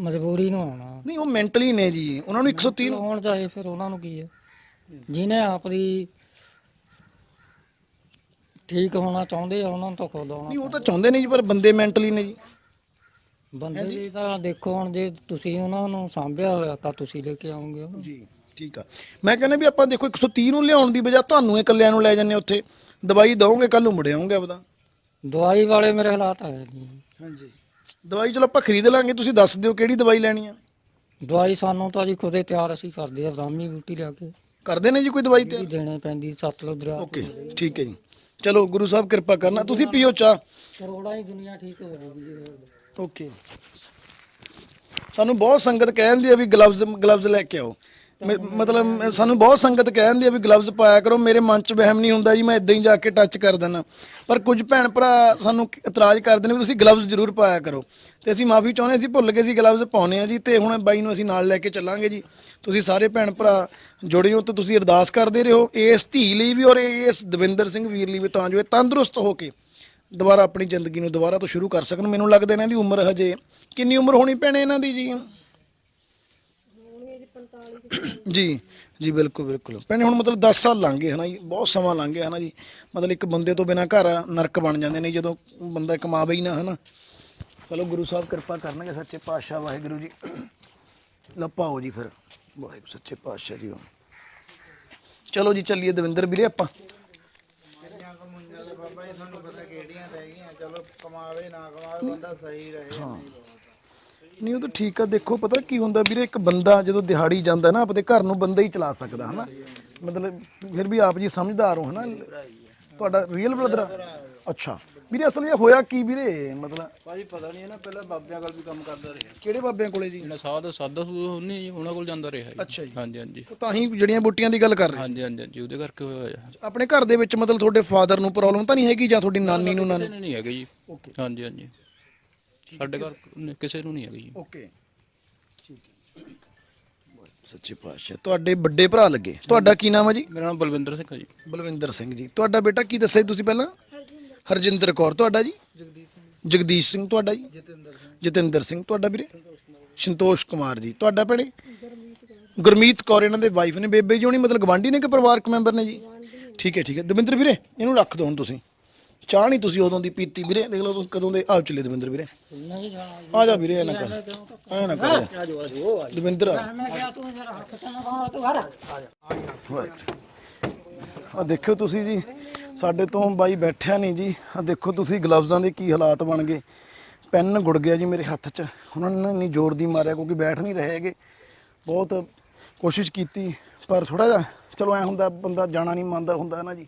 ਮਜਬੂਰੀ ਨੂੰ ਆਉਣਾ। ਨਹੀਂ ਉਹ ਮੈਂਟਲੀ ਨੇ ਜੀ। ਉਹਨਾਂ ਨੂੰ 130 ਨੂੰ ਹੋਣ ਚਾਹੇ ਫਿਰ ਉਹਨਾਂ ਨੂੰ ਕੀ ਹੈ ਜਿਹਨੇ ਆਪਦੀ ਠੀਕ ਹੋਣਾ ਚਾਹੁੰਦੇ ਆ ਉਹਨਾਂ ਨੂੰ ਤਾਂ ਖੁਦ ਨਹੀਂ ਉਹ ਤਾਂ ਚਾਹੁੰਦੇ ਨੇ ਜੀ ਪਰ ਬੰਦੇ ਮੈਂਟਲੀ ਨੇ ਜੀ। ਬੰਦੇ ਦੀ ਤਾਂ ਦੇਖੋ ਹੁਣ ਜੇ ਤੁਸੀਂ ਉਹਨਾਂ ਨੂੰ ਸਾਂਭਿਆ ਹੋਇਆ ਤਾਂ ਤੁਸੀਂ ਲੈ ਕੇ ਆਉਂਗੇ। ਉਹਨੂੰ ਜੀ ਠੀਕ ਆ। ਮੈਂ ਕਹਿੰਦਾ ਵੀ ਆਪਾਂ ਦੇਖੋ 130 ਨੂੰ ਲਿਆਉਣ ਦੀ ਬਜਾਏ ਤੁਹਾਨੂੰ ਇਕੱਲਿਆਂ ਨੂੰ ਲੈ ਜੰਨੇ ਉੱਥੇ। ਦਵਾਈ ਦਵੋਗੇ ਕੱਲ ਨੂੰ ਮੁੜ ਆਉਂਗੇ ਆਪਦਾ। ਦਵਾਈ ਵਾਲੇ ਮੇਰੇ ਹਾਲਾਤ ਹੈ ਨਹੀਂ। ਹਾਂਜੀ। ਦਵਾਈ ਚਲੋ ਆਪਾਂ ਖਰੀਦ ਲਾਂਗੇ ਤੁਸੀਂ ਦੱਸ ਦਿਓ ਕਿਹੜੀ ਦਵਾਈ ਲੈਣੀ ਆ। ਦਵਾਈ ਸਾਨੂੰ ਤਾਂ ਜੀ ਖੁਦੇ ਤਿਆਰ ਅਸੀਂ ਕਰਦੇ ਆ ਬਦਾਮੀ ਬੂਟੀ ਲਿਆ ਕੇ। ਕਰਦੇ ਨੇ ਜੀ ਕੋਈ ਦਵਾਈ ਤੇ ਦੇਣੇ ਪੈਂਦੀ ਸਤਲੁਜ ਦਰਿਆ ਓਕੇ ਠੀਕ ਹੈ ਜੀ। ਚਲੋ ਗੁਰੂ ਸਾਹਿਬ ਕਿਰਪਾ ਕਰਨਾ ਤੁਸੀਂ ਪੀਓ ਚਾਹ। ਕਰੋੜਾਂ ਹੀ ਦੁਨੀਆ ਠੀਕ ਹੋ ਜਾਊਗੀ ਜੀ। ਓਕੇ ਸਾਨੂੰ ਬਹੁਤ ਸੰਗਤ ਕਹਿੰਦੀ ਆ ਵੀ ਗਲਵਜ਼ ਗਲਵਜ਼ ਲੈ ਕੇ ਆਓ। ਮ- ਮਤਲਬ, ਸਾਨੂੰ ਬਹੁਤ ਸੰਗਤ ਕਹਿੰਦੀ ਆ ਵੀ ਗਲਵਜ਼ ਪਾਇਆ ਕਰੋ। ਮੇਰੇ ਮਨ 'ਚ ਵਹਿਮ ਨਹੀਂ ਹੁੰਦਾ ਜੀ, ਮੈਂ ਇਦਾਂ ਹੀ ਜਾ ਕੇ ਟੱਚ ਕਰ ਦਿੰਦਾ। ਪਰ ਕੁਝ ਭੈਣ ਭਰਾ ਸਾਨੂੰ ਇਤਰਾਜ਼ ਕਰਦੇ ਨੇ ਵੀ ਤੁਸੀਂ ਗਲਵਜ਼ ਜ਼ਰੂਰ ਪਾਇਆ ਕਰੋ। ਤੇ ਅਸੀਂ ਮਾਫੀ ਚਾਹੁੰਦੇ ਸੀ ਭੁੱਲ ਗਏ ਸੀ ਗਲਵਜ਼ ਪਾਉਣੇ ਆ ਜੀ ਤੇ ਹੁਣ ਬਾਈ ਨੂੰ ਅਸੀਂ ਨਾਲ ਲੈ ਕੇ ਚੱਲਾਂਗੇ ਜੀ। ਤੁਸੀਂ ਸਾਰੇ ਭੈਣ ਭਰਾ ਜੁੜੇ ਹੋ ਤੇ ਤੁਸੀਂ ਅਰਦਾਸ ਕਰਦੇ ਰਹੋ। ਇਸ ਧੀ ਲਈ ਵੀ ਔਰ ਇਸ ਦਵਿੰਦਰ ਸਿੰਘ ਵੀਰ ਲਈ ਵੀ ਤਾਂ ਜੋ ਇਹ ਤੰਦਰੁਸਤ ਹੋ ਕੇ ਦੁਬਾਰਾ ਆਪਣੀ ਜ਼ਿੰਦਗੀ ਨੂੰ ਦੁਬਾਰਾ ਤੋਂ ਸ਼ੁਰੂ ਕਰ ਸਕਣ? ਮੈਨੂੰ ਲੱਗਦਾ ਇਹਨਾਂ ਦੀ ਉਮਰ ਹਜੇ ਕਿੰਨੀ ਉਮਰ ਹੋਣੀ ਭੈਣੇ ਇਹਨਾਂ ਦੀ ਜੀ? ਜੀ ਜੀ ਬਿਲਕੁਲ ਬਿਲਕੁਲ। ਭੈਣੇ ਹੁਣ ਮਤਲਬ 10 ਸਾਲ ਲੰਘ ਗਏ, ਹਨਾ ਜੀ? ਬਹੁਤ ਸਮਾਂ ਲੰਘ ਗਿਆ, ਹਨਾ ਜੀ? ਮਤਲਬ ਇੱਕ ਬੰਦੇ ਤੋਂ ਬਿਨਾ ਘਰ ਨਰਕ ਬਣ ਜਾਂਦੇ ਨੇ ਜਦੋਂ ਬੰਦਾ ਕਮਾਵੇ ਹੀ ਨਾ, ਹਨਾ? ਚਲੋ ਗੁਰੂ ਸਾਹਿਬ ਕਿਰਪਾ ਕਰਨਗੇ ਸੱਚੇ ਪਾਤਸ਼ਾਹ, ਵਾਹਿਗੁਰੂ ਜੀ। ਲੱਪਾਓ ਜੀ ਫਿਰ। ਵਾਹਿਗੁਰੂ, ਸੱਚੇ ਪਾਤਸ਼ਾਹ ਜੀ। ਚਲੋ ਜੀ, ਚੱਲੀਏ ਦਵਿੰਦਰ ਵੀਰੇ ਆਪਾਂ। ਨਹੀਂ ਉਹ ਤਾਂ ਠੀਕ ਆ। ਦੇਖੋ ਪਤਾ ਕੀ ਹੁੰਦਾ ਵੀਰੇ ਇੱਕ ਬੰਦਾ ਜਦੋਂ ਦਿਹਾੜੀ ਜਾਂਦਾ ਨਾ ਆਪਣੇ ਘਰ ਨੂੰ ਬੰਦਾ ਹੀ ਚਲਾ ਸਕਦਾ ਹਨਾ? ਮਤਲਬ ਫਿਰ ਵੀ ਆਪ ਜੀ ਸਮਝਦਾਰ ਹੋ ਹਨਾ? ਤੁਹਾਡਾ ਰੀਅਲ ਬ੍ਰਦਰ ਅੱਛਾ। ਵੀਰੇ ਅਸਲ ਇਹ ਹੋਇਆ ਕੀ ਵੀਰੇ? ਮਤਲਬ ਭਾਜੀ ਪਤਾ ਨਹੀਂ ਹੈ ਨਾ ਪਹਿਲਾਂ ਬਾਬਿਆਂ ਕੋਲ ਵੀ ਕੰਮ ਕਰਦਾ ਰਿਹਾ। ਕਿਹੜੇ ਬਾਬਿਆਂ ਕੋਲੇ ਜੀ? ਜਿਹੜਾ ਸਾਧ ਸਾਦਾ ਸੂਦ ਹੁੰਨੀ ਜੀ ਉਹਨਾਂ ਕੋਲ ਜਾਂਦਾ ਰਿਹਾ ਜੀ। ਅੱਛਾ ਜੀ। ਹਾਂਜੀ ਹਾਂਜੀ। ਤਾਂ ਹੀ ਜੜੀਆਂ ਬੂਟੀਆਂ ਦੀ ਗੱਲ ਕਰ ਰਹੇ ਹਾਂਜੀ ਹਾਂਜੀ ਹਾਂਜੀ ਉਹਦੇ ਕਰਕੇ ਹੋਇਆ ਜੀ ਆਪਣੇ ਘਰ ਦੇ ਵਿੱਚ ਮਤਲਬ ਤੁਹਾਡੇ ਫਾਦਰ ਨੂੰ ਪ੍ਰੋਬਲਮ ਤਾਂ ਨਹੀਂ ਹੈਗੀ ਜਾਂ ਤੁਹਾਡੀ ਨਾਨੀ ਨੂੰ ਨਾਨੀ? ਨਹੀਂ ਹੈਗਾ ਜੀ। ਹਾਂਜੀ ਹਾਂਜੀ। ਸਾਡੇ ਘਰ ਕਿਸੇ ਨੂੰ ਨਹੀਂ ਹੈਗਾ ਜੀ। ਓਕੇ ਠੀਕ ਹੈ ਸੱਚੇ ਪਾਤਸ਼ਾਹ ਤੁਹਾਡੇ ਵੱਡੇ ਭਰਾ ਲੱਗੇ। ਤੁਹਾਡਾ ਕੀ ਨਾਮ ਹੈ ਜੀ? ਮੇਰਾ ਨਾਮ ਬਲਵਿੰਦਰ ਸਿੰਘ ਹੈ ਜੀ। ਬਲਵਿੰਦਰ ਸਿੰਘ ਜੀ। ਤੁਹਾਡਾ ਬੇਟਾ ਕੀ ਦੱਸਿਆ ਤੁਸੀਂ ਪਹਿਲਾਂ? ਹਰਜਿੰਦਰ ਕੌਰ ਤੁਹਾਡਾ ਜੀ? ਜਗਦੀਸ਼ ਸਿੰਘ। ਜਗਦੀਸ਼ ਸਿੰਘ ਤੁਹਾਡਾ ਜੀ? ਜਤਿੰਦਰ ਸਿੰਘ। ਜਤਿੰਦਰ ਸਿੰਘ ਤੁਹਾਡਾ ਵੀਰੇ? ਸੰਤੋਸ਼ ਕੁਮਾਰ ਜੀ ਤੁਹਾਡਾ ਭੈਣੇ? ਗੁਰਮੀਤ ਕੌਰ ਇਹਨਾਂ ਦੇ ਵਾਈਫ ਨੇ ਬੇਬੇ ਜੀ ਹੋਣੀ ਮਤਲਬ ਗਵਾਂਢੀ ਨੇ ਕਿ ਪਰਿਵਾਰਕ ਮੈਂਬਰ ਨੇ ਜੀ? ਠੀਕ ਹੈ ਠੀਕ ਹੈ। ਦਵਿੰਦਰ ਵੀਰੇ ਇਹਨੂੰ ਰੱਖ ਦਿਓ ਹੁਣ ਤੁਸੀਂ। ਚਾਹ ਨਹੀਂ ਤੁਸੀਂ ਉਦੋਂ ਦੀ ਪੀਤੀ ਵੀਰੇ ਦੇਖ ਲਓ ਤੁਸੀਂ ਕਦੋਂ ਦੇ ਆਓ ਚੱਲੇ ਦਵਿੰਦਰ ਵੀਰੇ। ਆ ਜਾ ਵੀਰੇ ਐ ਨਾ ਕਰ। ਐ ਨਾ ਕਰ। ਦਵਿੰਦਰ ਆ ਦੇਖਿਓ ਤੁਸੀਂ ਜੀ ਸਾਡੇ ਤੋਂ ਬਾਈ ਬੈਠਿਆ ਨਹੀਂ ਜੀ। ਆ ਦੇਖੋ ਤੁਸੀਂ ਗਲਵਜ਼ਾਂ ਦੇ ਕੀ ਹਾਲਾਤ ਬਣ ਗਏ। ਪੈਨ ਗੁੜ ਗਿਆ ਜੀ ਮੇਰੇ ਹੱਥ 'ਚ। ਉਹਨਾਂ ਨੇ ਇੰਨੀ ਜ਼ੋਰ ਦੀ ਮਾਰਿਆ ਕਿਉਂਕਿ ਬੈਠ ਨਹੀਂ ਰਹੇ ਹੈਗੇ। ਬਹੁਤ ਕੋਸ਼ਿਸ਼ ਕੀਤੀ, ਪਰ ਥੋੜਾ ਜਿਹਾ ਚਲੋ ਐ ਹੁੰਦਾ, ਬੰਦਾ ਜਾਣਾ ਨਹੀਂ ਮੰਨਦਾ ਹੁੰਦਾ ਨਾ ਜੀ।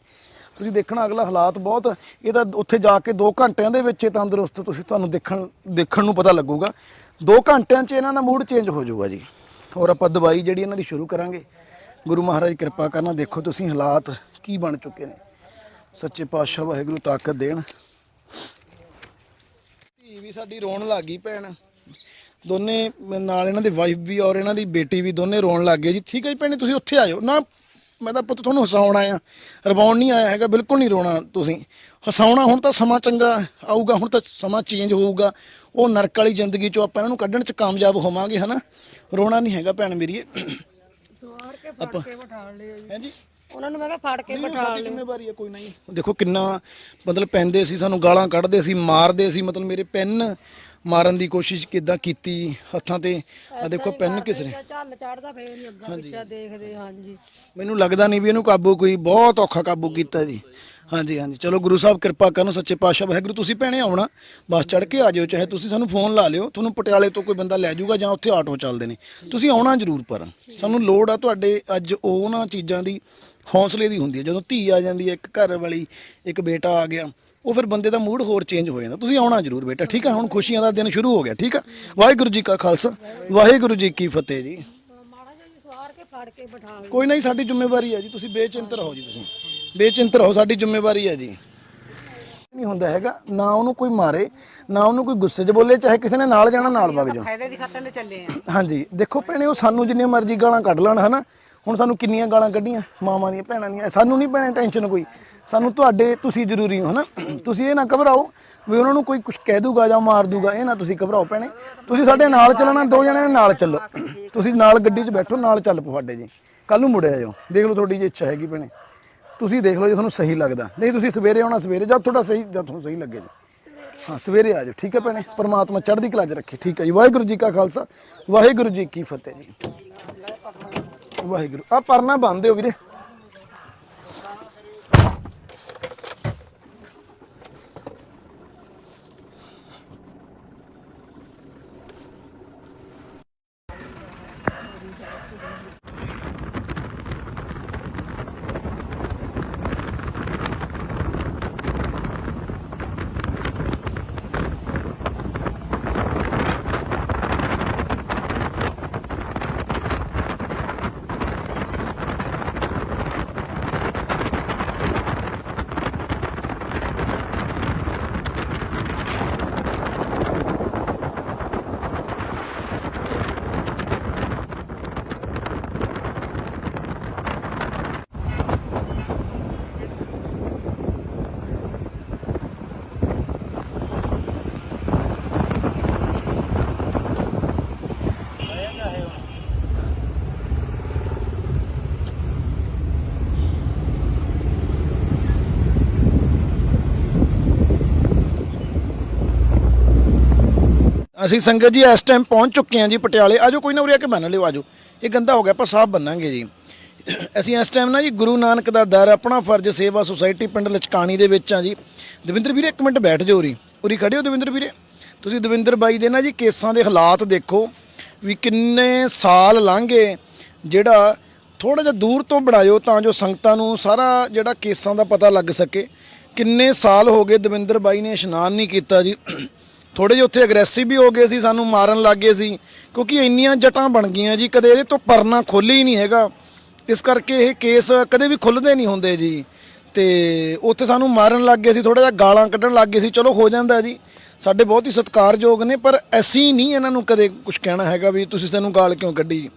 ਤੁਸੀਂ ਦੇਖਣਾ ਅਗਲਾ ਹਾਲਾਤ ਬਹੁਤ, ਇਹ ਤਾਂ ਉੱਥੇ ਜਾ ਕੇ 2 ਘੰਟਿਆਂ ਦੇ ਵਿੱਚ ਤੰਦਰੁਸਤ ਤੁਸੀਂ ਤੁਹਾਨੂੰ ਦੇਖਣ ਦੇਖਣ ਨੂੰ ਪਤਾ ਲੱਗੂਗਾ। 2 ਘੰਟਿਆਂ 'ਚ ਇਹਨਾਂ ਦਾ ਮੂਡ ਚੇਂਜ ਹੋ ਜਾਊਗਾ ਜੀ। ਔਰ ਆਪਾਂ ਦਵਾਈ ਜਿਹੜੀ ਇਹਨਾਂ ਦੀ ਸ਼ੁਰੂ ਕਰਾਂਗੇ। ਗੁਰੂ ਮਹਾਰਾਜ ਕਿਰਪਾ ਕਰਨਾ ਦੇਖੋ ਤੁਸੀਂ ਹਾਲਾਤ ਕੀ ਬਣ ਚੁੱਕੇ ਨੇ। ਸੱਚੇ ਪਾਤਸ਼ਾਹ ਵਾਹਿਗੁਰੂ ਤਾਕਤ ਦੇਣ। ਧੀ ਵੀ ਸਾਡੀ ਰੋਣ ਲੱਗ ਗਈ ਭੈਣ। ਦੋਨੇ ਨਾਲ ਇਹਨਾਂ ਦੀ ਵਾਈਫ ਵੀ ਔਰ ਇਹਨਾਂ ਦੀ ਬੇਟੀ ਵੀ ਦੋਨੇ ਰੋਣ ਲੱਗ ਗਏ ਜੀ। ਠੀਕ ਹੈ ਜੀ ਭੈਣੇ ਤੁਸੀਂ ਉੱਥੇ ਆਇਓ। ਨਾ ਮੈਂ ਤਾਂ ਪੁੱਤ ਤੁਹਾਨੂੰ ਹਸਾਉਣ ਆਇਆ। ਰਵਾਉਣ ਨਹੀਂ ਆਇਆ ਹੈਗਾ ਬਿਲਕੁਲ ਨਹੀਂ ਰੋਣਾ ਤੁਸੀਂ। ਹਸਾਉਣਾ ਹੁਣ ਤਾਂ ਸਮਾਂ ਚੰਗਾ ਆਊਗਾ ਹੁਣ ਤਾਂ ਸਮਾਂ ਚੇਂਜ ਹੋਊਗਾ। ਉਹ ਨਰਕ ਵਾਲੀ ਜ਼ਿੰਦਗੀ ਚੋਂ ਆਪਾਂ ਇਹਨਾਂ ਨੂੰ ਕੱਢਣ ਚ ਕਾਮਯਾਬ ਹੋਵਾਂਗੇ ਹਨਾ? ਰੋਣਾ ਨਹੀਂ ਹੈਗਾ ਭੈਣ ਮੇਰੀ ਸਵਾਰ ਕੇ ਫੜ ਕੇ ਬਿਠਾ ਲਿਓ ਜੀ। ਹੈ ਜੀ? ਉਹਨਾਂ ਨੂੰ ਮੈਂ ਕਿਹਾ ਫੜ ਕੇ ਉਹ ਸਾਡੀ ਜ਼ਿੰਮੇਵਾਰੀ ਹੈ ਕੋਈ ਨਹੀਂ। ਦੇਖੋ ਕਿੰਨਾ ਮਤਲਬ ਪੈਂਦੇ ਸੀ ਸਾਨੂੰ ਗਾਲਾਂ ਕੱਢਦੇ ਸੀ ਮਾਰਦੇ ਸੀ ਮਤਲਬ ਮੇਰੇ ਪੈਨ ਮਾਰਨ ਦੀ ਕੋਸ਼ਿਸ਼ ਕਿਦਾਂ ਕੀਤੀ ਹੱਥਾਂ ਤੇ? ਆ ਦੇਖੋ ਪੈਨ ਕਿਸ ਨੇ? ਚੱਲ ਚੜਦਾ ਫੇਰ ਨਹੀਂ ਅੱਗਾ ਪਿੱਛਾ ਦੇਖਦੇ ਹਾਂਜੀ। ਮੈਨੂੰ ਲੱਗਦਾ ਨਹੀਂ ਵੀ ਇਹਨੂੰ ਕਾਬੂ ਕੋਈ ਬਹੁਤ ਔਖਾ ਕਾਬੂ ਕੀਤਾ ਜੀ। ਹਾਂਜੀ ਹਾਂਜੀ। ਚਲੋ ਗੁਰੂ ਸਾਹਿਬ ਕਿਰਪਾ ਕਰਨ ਸੱਚੇ ਪਾਤਸ਼ਾਹ ਵਾਹਿਗੁਰੂ ਤੁਸੀਂ ਭੈਣੇ ਆਉਣਾ। ਬੱਸ ਚੜ ਕੇ ਆ ਜਿਓ ਚਾਹੇ ਤੁਸੀਂ ਸਾਨੂੰ ਫੋਨ ਲਾ ਲਿਓ। ਤੁਹਾਨੂੰ ਪਟਿਆਲੇ ਤੋਂ ਕੋਈ ਬੰਦਾ ਲੈ ਜਾਊਗਾ ਜਾਂ ਉੱਥੇ ਆਟੋ ਚੱਲਦੇ ਨੇ। ਤੁਸੀਂ ਆਉਣਾ ਜ਼ਰੂਰ ਪਰ। ਸਾਨੂੰ ਲੋੜ ਆ ਤੁਹਾਡੇ ਅੱਜ ਉਹਨਾਂ ਚੀਜ਼ਾਂ ਦੀ ਹੌਸਲੇ ਦੀ ਹੁੰਦੀ ਹੈ। ਜਦੋਂ ਧੀ ਆ ਜਾਂਦੀ ਹੈ ਇੱਕ ਘਰ ਵਾਲੀ ਇੱਕ ਬੇਟਾ ਆ ਗਿਆ ਉਹ ਫਿਰ ਬੰਦੇ ਦਾ ਮੂਡ ਹੋਰ ਚੇਂਜ ਹੋ ਜਾਂਦਾ। ਤੁਸੀਂ ਆਉਣਾ ਜ਼ਰੂਰ ਬੇਟਾ ਠੀਕ ਆ? ਹੁਣ ਖੁਸ਼ੀਆਂ ਦਾ ਦਿਨ ਸ਼ੁਰੂ ਹੋ ਗਿਆ ਠੀਕ ਆ? ਵਾਹਿਗੁਰੂ ਜੀ ਕਾ ਖਾਲਸਾ ਵਾਹਿਗੁਰੂ ਜੀ ਕੀ ਫਤਿਹ ਜੀ। ਕੋਈ ਨਹੀਂ ਸਾਡੀ ਜ਼ਿੰਮੇਵਾਰੀ ਹੈ ਜੀ। ਤੁਸੀਂ ਬੇਚਿੰਤ ਰਹੋ ਜੀ ਤੁਸੀਂ। ਬੇਚਿੰਤ ਰਹੋ ਸਾਡੀ ਜ਼ਿੰਮੇਵਾਰੀ ਹੈ ਜੀ। ਨਹੀਂ ਹੁੰਦਾ ਹੈਗਾ ਨਾ ਉਹਨੂੰ ਕੋਈ ਮਾਰੇ ਨਾ ਉਹਨੂੰ ਕੋਈ ਗੁੱਸੇ 'ਚ ਬੋਲੇ ਚਾਹੇ ਕਿਸੇ ਨੇ ਨਾਲ ਜਾਣਾ ਨਾਲ ਵਗ ਜਾਓ। ਫਾਇਦੇ ਦੀ ਖਾਤਰ ਤੇ ਚੱਲੇ ਆ। ਹਾਂਜੀ ਦੇਖੋ ਭੈਣੇ ਉਹ ਸਾਨੂੰ ਜਿੰਨੇ ਮਰਜ਼ੀ ਗਾਲਾਂ ਕੱਢ ਲੈਣ ਹਨਾ? ਹੁਣ ਸਾਨੂੰ ਕਿੰਨੀਆਂ ਗਾਲਾਂ ਕੱਢੀਆਂ? ਮਾਵਾਂ ਦੀਆਂ, ਭੈਣਾਂ ਦੀਆਂ। ਸਾਨੂੰ ਨਹੀਂ ਭੈਣੇ ਟੈਨਸ਼ਨ ਕੋਈ। ਸਾਨੂੰ ਤੁਹਾਡੇ, ਤੁਸੀਂ ਜ਼ਰੂਰੀ ਹੋ, ਹਨਾ? ਤੁਸੀਂ ਇਹ ਨਾ ਘਬਰਾਓ ਵੀ ਉਹਨਾਂ ਨੂੰ ਕੋਈ ਕੁਝ ਕਹਿ ਦੂਗਾ ਜਾਂ ਮਾਰ ਦੂਗਾ, ਇਹ ਨਾ ਤੁਸੀਂ ਘਬਰਾਓ ਭੈਣੇ। ਤੁਸੀਂ ਸਾਡੇ ਨਾਲ ਚੱਲਣਾ, ਦੋ ਜਣੇ ਨਾਲ ਚੱਲੋ। ਤੁਸੀਂ ਨਾਲ ਗੱਡੀ 'ਚ ਬੈਠੋ, ਨਾਲ ਚੱਲ ਪਓ ਸਾਡੇ ਜੀ। ਕੱਲ ਨੂੰ ਮੁੜਿਆ ਜਾਓ। ਦੇਖ ਲਓ ਤੁਹਾਡੀ ਜੇ ਇੱਛਾ ਹੈਗੀ ਭੈਣੇ। ਤੁਸੀਂ ਦੇਖ ਲਓ ਜੇ ਤੁਹਾਨੂੰ ਸਹੀ ਲੱਗਦਾ। ਨਹੀਂ, ਤੁਸੀਂ ਸਵੇਰੇ ਆਉਣਾ, ਸਵੇਰੇ ਜਦ ਤੁਹਾਡਾ ਸਹੀ, ਜਦ ਤੁਹਾਨੂੰ ਸਹੀ ਲੱਗੇ ਜੀ। ਹਾਂ, ਸਵੇਰੇ ਆ ਜਾਓ, ਠੀਕ ਹੈ ਭੈਣੇ? ਪਰਮਾਤਮਾ ਚੜ੍ਹਦੀ ਕਲਾ 'ਚ ਰੱਖੇ, ਠੀਕ ਹੈ ਜੀ। ਵਾਹਿਗੁਰੂ ਜੀ ਕਾ ਖਾਲਸਾ, ਵਾਹਿਗੁਰੂ ਜੀ ਕੀ ਫਤਿਹ ਜੀ। ਵਾਹਿਗੁਰੂ। ਆ ਪਰਨਾ ਬੰਨਦੇ ਹੋ ਵੀਰੇ। ਅਸੀਂ ਸੰਗਤ ਜੀ ਇਸ ਟਾਈਮ ਪਹੁੰਚ ਚੁੱਕੇ ਹਾਂ ਜੀ ਪਟਿਆਲੇ। ਆਜੋ ਕੋਈ ਨਾ ਉਰੇ ਆ ਕੇ ਬੰਨ ਲਿਓ, ਆਜੋ। ਇਹ ਗੰਦਾ ਹੋ ਗਿਆ, ਆਪਾਂ ਸਾਫ਼ ਬੰਨਾਂਗੇ ਜੀ। ਅਸੀਂ ਇਸ ਟਾਈਮ ਨਾ ਜੀ ਗੁਰੂ ਨਾਨਕ ਦਾ ਦਰ, ਆਪਣਾ ਫਰਜ਼, ਸੇਵਾ ਸੁਸਾਇਟੀ ਪਿੰਡ ਲਚਕਾਣੀ ਦੇ ਵਿੱਚ ਆ ਜੀ। ਦਵਿੰਦਰ ਵੀਰੇ, ਇੱਕ ਮਿੰਟ ਬੈਠ ਜਾਓ ਉਰੀ। ਉਰੀ ਖੜੇ ਹੋ ਦਵਿੰਦਰ ਵੀਰੇ। ਤੁਸੀਂ ਦਵਿੰਦਰ ਬਾਈ ਦੇ ਨਾ ਜੀ ਕੇਸਾਂ ਦੇ ਹਾਲਾਤ ਦੇਖੋ ਵੀ ਕਿੰਨੇ ਸਾਲ ਲੰਘੇ। ਜਿਹੜਾ ਥੋੜਾ ਜਿਹਾ ਦੂਰ ਤੋਂ ਬਣਾਇਓ ਤਾਂ ਜੋ ਸੰਗਤਾਂ ਨੂੰ ਸਾਰਾ ਜਿਹੜਾ ਕੇਸਾਂ ਦਾ ਪਤਾ ਲੱਗ ਸਕੇ। ਕਿੰਨੇ ਸਾਲ ਹੋ ਗਏ ਦਵਿੰਦਰ ਬਾਈ ਨੇ ਇਸ਼ਨਾਨ ਨਹੀਂ ਕੀਤਾ ਜੀ। ਥੋੜੇ ਜਿਹੇ ਉੱਥੇ ਅਗਰੈਸਿਵ ਵੀ ਹੋ ਗਏ ਸੀ, ਸਾਨੂੰ ਮਾਰਨ ਲੱਗ ਗਏ ਸੀ, ਕਿਉਂਕਿ ਇੰਨੀਆਂ ਜਟਾਂ ਬਣ ਗਈਆਂ ਜੀ, ਕਦੇ ਇਹਦੇ ਤੋਂ ਪਰਨਾ ਖੁੱਲ੍ਹ ਹੀ ਨਹੀਂ ਹੈਗਾ। ਇਸ ਕਰਕੇ ਇਹ ਕੇਸ ਕਦੇ ਵੀ ਖੁੱਲਦੇ ਨਹੀਂ ਹੁੰਦੇ ਜੀ। ਤੇ ਉੱਥੇ ਸਾਨੂੰ ਮਾਰਨ ਲੱਗ ਗਏ ਸੀ ਥੋੜਾ ਜਿਹਾ ਗਾਲਾਂ ਕੱਢਣ ਲੱਗ ਗਏ ਸੀ, ਚਲੋ ਹੋ ਜਾਂਦਾ ਜੀ। ਸਾਡੇ ਬਹੁਤ ਹੀ ਸਤਿਕਾਰਯੋਗ ਨੇ, ਪਰ ਅਸੀਂ ਨਹੀਂ ਇਹਨਾਂ ਨੂੰ ਕਦੇ ਕੁਝ ਕਹਿਣਾ ਹੈਗਾ ਵੀ ਤੁਸੀਂ ਸਾਨੂੰ ਗਾਲ ਕਿਉਂ ਕੱਢੀ?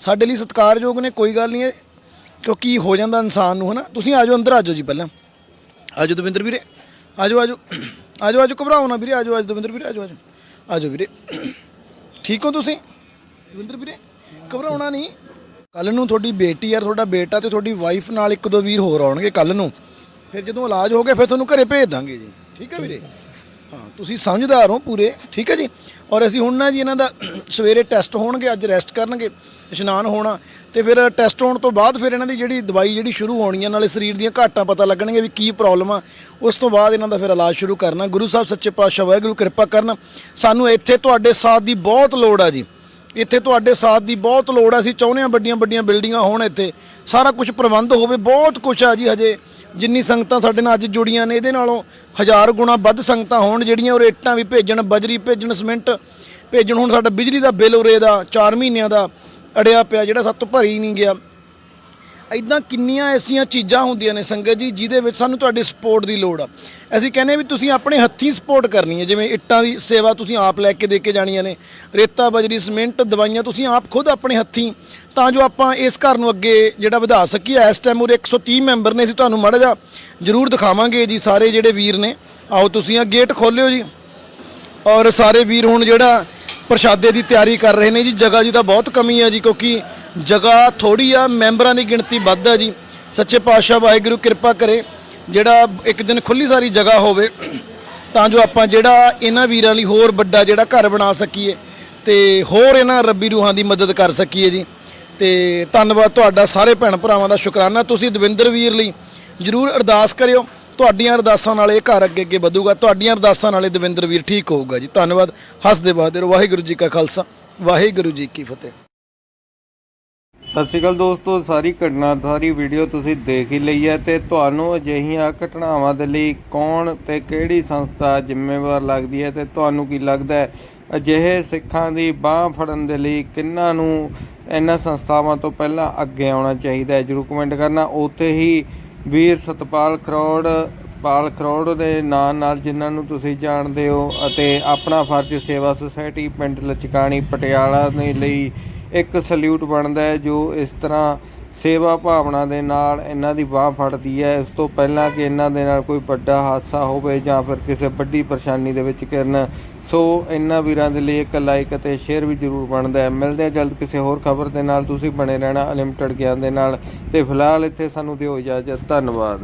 ਸਾਡੇ ਲਈ ਸਤਿਕਾਰਯੋਗ ਨੇ, ਕੋਈ ਗੱਲ ਨਹੀਂ ਹੈ, ਕਿਉਂਕਿ ਹੋ ਜਾਂਦਾ ਇਨਸਾਨ ਨੂੰ, ਹਨਾ? ਤੁਸੀਂ ਆਜੋ ਅੰਦਰ ਆਜੋ ਜੀ ਪਹਿਲਾਂ। ਆਜੋ ਦਵਿੰਦਰ ਵੀਰੇ ਆਜੋ ਆਜੋ ਆਜੋ ਆਜੋ ਘਬਰਾਓ ਨਾ ਵੀਰੇ ਆਜੋ ਆਜੋ ਦਵਿੰਦਰ ਵੀਰੇ ਆਜੋ ਆਜੋ। ਆਜੋ ਵੀਰੇ। ਠੀਕ ਹੋ ਤੁਸੀਂ? ਦਵਿੰਦਰ ਵੀਰੇ ਘਬਰਾਉਣਾ ਨਹੀਂ। ਕੱਲ ਨੂੰ ਤੁਹਾਡੀ ਬੇਟੀ ਯਾਰ ਤੁਹਾਡਾ ਬੇਟਾ ਤੇ ਤੁਹਾਡੀ ਵਾਈਫ ਨਾਲ ਇੱਕ ਦੋ ਵੀਰ ਹੋਰ ਆਉਣਗੇ ਕੱਲ ਨੂੰ। ਫਿਰ ਜਦੋਂ ਇਲਾਜ ਹੋ ਗਿਆ ਫਿਰ ਤੁਹਾਨੂੰ ਘਰੇ ਭੇਜ ਦਾਂਗੇ ਜੀ। ਠੀਕ ਹੈ ਵੀਰੇ? ਹਾਂ। ਤੁਸੀਂ ਸਮਝਦਾਰ ਹੋ ਪੂਰੇ। ਠੀਕ ਹੈ ਜੀ? ਔਰ ਅਸੀਂ ਹੁਣ ਨਾ ਜੀ ਇਹਨਾਂ ਦਾ ਸਵੇਰੇ ਟੈਸਟ ਹੋਣਗੇ ਅੱਜ ਰੈਸਟ ਕਰਨਗੇ ਇਸ਼ਨਾਨ ਹੋਣਾ। ਤੇ ਫਿਰ ਟੈਸਟ ਹੋਣ ਤੋਂ ਬਾਅਦ ਫਿਰ ਇਹਨਾਂ ਦੀ ਜਿਹੜੀ ਦਵਾਈ ਜਿਹੜੀ ਸ਼ੁਰੂ ਹੋਣੀ ਹੈ ਨਾਲੇ ਸਰੀਰ ਦੀਆਂ ਘਾਟਾਂ ਪਤਾ ਲੱਗਣਗੇ ਵੀ ਕੀ ਪ੍ਰੋਬਲਮ ਆ। ਉਸ ਤੋਂ ਬਾਅਦ ਇਹਨਾਂ ਦਾ ਫਿਰ ਇਲਾਜ ਸ਼ੁਰੂ ਕਰਨਾ। ਗੁਰੂ ਸਾਹਿਬ ਸੱਚੇ ਪਾਤਸ਼ਾਹ ਵਾਹਿਗੁਰੂ ਕਿਰਪਾ ਕਰਨ। ਸਾਨੂੰ ਇੱਥੇ ਤੁਹਾਡੇ ਸਾਥ ਦੀ ਬਹੁਤ ਲੋੜ ਆ ਜੀ। ਇੱਥੇ ਤੁਹਾਡੇ ਸਾਥ ਦੀ ਬਹੁਤ ਲੋੜ ਆ। ਅਸੀਂ ਚਾਹੁੰਦੇ ਹਾਂ ਵੱਡੀਆਂ ਵੱਡੀਆਂ ਬਿਲਡਿੰਗਾਂ ਹੋਣ ਇੱਥੇ। ਸਾਰਾ ਕੁਝ ਪ੍ਰਬੰਧ ਹੋਵੇ। ਬਹੁਤ ਕੁਝ ਆ ਜੀ ਹਜੇ। ਜਿੰਨੀ ਸੰਗਤਾਂ ਸਾਡੇ ਨਾਲ ਅੱਜ ਜੁੜੀਆਂ ਨੇ, ਇਹਦੇ ਨਾਲੋਂ ਹਜ਼ਾਰ ਗੁਣਾ ਵੱਧ ਸੰਗਤਾਂ ਹੋਣ ਜਿਹੜੀਆਂ ਉਹ ਰੇਟਾਂ ਵੀ ਭੇਜਣ, ਬਜਰੀ ਭੇਜਣ, ਸਿਮੈਂਟ ਭੇਜਣ। ਹੁਣ ਸਾਡਾ ਬਿਜਲੀ ਦਾ ਬਿੱਲ ਉਰੇ ਦਾ 4 ਮਹੀਨਿਆਂ ਦਾ। ਅੜਿਆ ਪਿਆ, ਜਿਹੜਾ ਸਭ ਤੋਂ ਭਰੀ ਨਹੀਂ ਗਿਆ। ਇਦਾਂ ਕਿੰਨੀਆਂ ਐਸੀਆਂ ਚੀਜ਼ਾਂ ਹੁੰਦੀਆਂ ਨੇ ਸੰਗਤ ਜੀ, ਜਿਹਦੇ ਵਿੱਚ ਸਾਨੂੰ ਤੁਹਾਡੀ ਸਪੋਰਟ ਦੀ ਲੋੜ ਆ। ਅਸੀਂ ਕਹਿੰਦੇ ਵੀ ਤੁਸੀਂ ਆਪਣੇ ਹੱਥੀਂ ਸਪੋਰਟ ਕਰਨੀ ਹੈ, ਜਿਵੇਂ ਇੱਟਾਂ ਦੀ ਸੇਵਾ ਤੁਸੀਂ ਆਪ ਲੈ ਕੇ ਦੇ ਕੇ ਜਾਣੀਆਂ ਨੇ, ਰੇਤਾ, ਬਜਰੀ, ਸਿਮੈਂਟ, ਦਵਾਈਆਂ ਤੁਸੀਂ ਆਪ ਖੁਦ ਆਪਣੇ ਹੱਥੀਂ, ਤਾਂ ਜੋ ਆਪਾਂ ਇਸ ਘਰ ਨੂੰ ਅੱਗੇ ਜਿਹੜਾ ਵਧਾ ਸਕੀਏ। ਇਸ ਟਾਈਮ ਉਰੇ 130 ਮੈਂਬਰ ਨੇ, ਅਸੀਂ ਤੁਹਾਨੂੰ ਮਾੜਾ ਜਿਹਾ ਜ਼ਰੂਰ ਦਿਖਾਵਾਂਗੇ ਜੀ, ਸਾਰੇ ਜਿਹੜੇ ਵੀਰ ਨੇ। ਆਓ ਤੁਸੀਂ ਆ ਗੇਟ ਖੋਲਿਓ ਜੀ। ਔਰ ਸਾਰੇ ਵੀਰ ਹੁਣ ਜਿਹੜਾ ਪ੍ਰਸ਼ਾਦੇ ਦੀ ਤਿਆਰੀ ਕਰ ਰਹੇ ਨੇ ਜੀ। ਜਗ੍ਹਾ ਦੀ ਤਾਂ ਬਹੁਤ ਕਮੀ ਹੈ ਜੀ, ਕਿਉਂਕਿ ਜਗ੍ਹਾ ਥੋੜੀ ਆ, ਮੈਂਬਰਾਂ ਦੀ ਗਿਣਤੀ ਵੱਧ ਹੈ ਜੀ। ਸੱਚੇ ਪਾਤਸ਼ਾਹ ਵਾਹਿਗੁਰੂ ਕਿਰਪਾ ਕਰੇ, ਜਿਹੜਾ ਇੱਕ ਦਿਨ ਖੁੱਲੀ ਸਾਰੀ ਜਗ੍ਹਾ ਹੋਵੇ, ਤਾਂ ਜੋ ਆਪਾਂ ਜਿਹੜਾ ਇਹਨਾਂ ਵੀਰਾਂ ਲਈ ਹੋਰ ਵੱਡਾ ਜਿਹੜਾ ਘਰ ਬਣਾ ਸਕੀਏ ਤੇ ਹੋਰ ਇਹਨਾਂ ਰੱਬੀ ਰੂਹਾਂ ਦੀ ਮਦਦ ਕਰ ਸਕੀਏ ਜੀ। ਤੇ ਧੰਨਵਾਦ ਤੁਹਾਡਾ, ਸਾਰੇ ਭੈਣ ਭਰਾਵਾਂ ਦਾ ਸ਼ੁਕਰਾਨਾ। ਤੁਸੀਂ ਦਵਿੰਦਰ ਵੀਰ ਲਈ ਜਰੂਰ ਅਰਦਾਸ ਕਰਿਓ। ਤੁਹਾਡੀਆਂ ਅਰਦਾਸਾਂ ਨਾਲ ਇਹ ਘਰ ਅੱਗੇ ਅੱਗੇ ਵਧੂਗਾ। ਤੁਹਾਡੀਆਂ ਅਰਦਾਸਾਂ ਨਾਲ ਇਹ ਦਵਿੰਦਰ ਵੀਰ ਠੀਕ ਹੋਊਗਾ ਜੀ। ਧੰਨਵਾਦ। ਹੱਸਦੇ ਬਹਾਦਰ ਵਾਹਿਗੁਰੂ ਜੀ ਕਾ ਖਾਲਸਾ। ਵਾਹਿਗੁਰੂ ਜੀ ਕੀ ਫਤਿਹ। ਸਤਿ ਸ਼੍ਰੀ ਅਕਾਲ ਦੋਸਤੋ। ਸਾਰੀ ਘਟਨਾ ਸਾਰੀ ਵੀਡੀਓ ਤੁਸੀਂ ਦੇਖ ਹੀ ਲਈ ਹੈ ਤੇ ਤੁਹਾਨੂੰ ਅਜਿਹੀਆਂ ਘਟਨਾਵਾਂ ਦੇ ਲਈ ਕੌਣ ਤੇ ਕਿਹੜੀ ਸੰਸਥਾ ਜ਼ਿੰਮੇਵਾਰ ਲੱਗਦੀ ਹੈ ਤੇ ਤੁਹਾਨੂੰ ਕੀ ਲੱਗਦਾ ਹੈ? ਅਜਿਹੇ ਸਿੱਖਾਂ ਦੀ ਬਾਹ ਫੜਨ ਦੇ ਲਈ ਕਿੰਨਾਂ ਨੂੰ ਇਹਨਾਂ ਸੰਸਥਾਵਾਂ ਤੋਂ ਪਹਿਲਾਂ ਅੱਗੇ ਆਉਣਾ ਚਾਹੀਦਾ ਹੈ? ਜਰੂਰ ਕਮੈਂਟ ਕਰਨਾ। ਉੱਥੇ ਹੀ ਵੀਰ ਸਤਪਾਲ ਖਰੋੜ ਪਾਲ ਖਰੋੜ ਦੇ ਨਾਂ ਨਾਲ ਜਿਨ੍ਹਾਂ ਨੂੰ ਤੁਸੀਂ ਜਾਣਦੇ ਹੋ ਅਤੇ ਆਪਣਾ ਫਰਜ਼ ਸੇਵਾ ਸੁਸਾਇਟੀ ਪਿੰਡ ਲਚਕਾਣੀ ਪਟਿਆਲਾ ਦੇ ਲਈ ਇੱਕ ਸਲੂਟ ਬਣਦਾ ਹੈ ਜੋ ਇਸ ਤਰ੍ਹਾਂ ਸੇਵਾ ਭਾਵਨਾ ਦੇ ਨਾਲ ਇਹਨਾਂ ਦੀ ਬਾਹ ਫੜਦੀ ਹੈ। ਇਸ ਤੋਂ ਪਹਿਲਾਂ ਕਿ ਇਹਨਾਂ ਦੇ ਨਾਲ ਕੋਈ ਵੱਡਾ ਹਾਦਸਾ ਹੋਵੇ ਜਾਂ ਫਿਰ ਕਿਸੇ ਵੱਡੀ ਪਰੇਸ਼ਾਨੀ ਦੇ ਵਿੱਚ ਕਿਰਨ ਸੋ ਇਹਨਾਂ ਵੀਰਾਂ ਦੇ ਲਈ ਇੱਕ ਲਾਈਕ ਅਤੇ ਸ਼ੇਅਰ ਵੀ ਜ਼ਰੂਰ ਬਣਦਾ ਹੈ। ਮਿਲਦੇ ਹਾਂ ਜਲਦ ਕਿਸੇ ਹੋਰ ਖਬਰ ਦੇ ਨਾਲ। ਤੁਸੀਂ ਬਣੇ ਰਹਿਣਾ ਅਨਲਿਮਟਿਡ ਗਿਆਨ ਦੇ ਨਾਲ। ਤੇ ਫਿਲਹਾਲ ਇੱਥੇ ਸਾਨੂੰ ਦਿਓ ਇਜਾਜ਼ਤ। ਧੰਨਵਾਦ।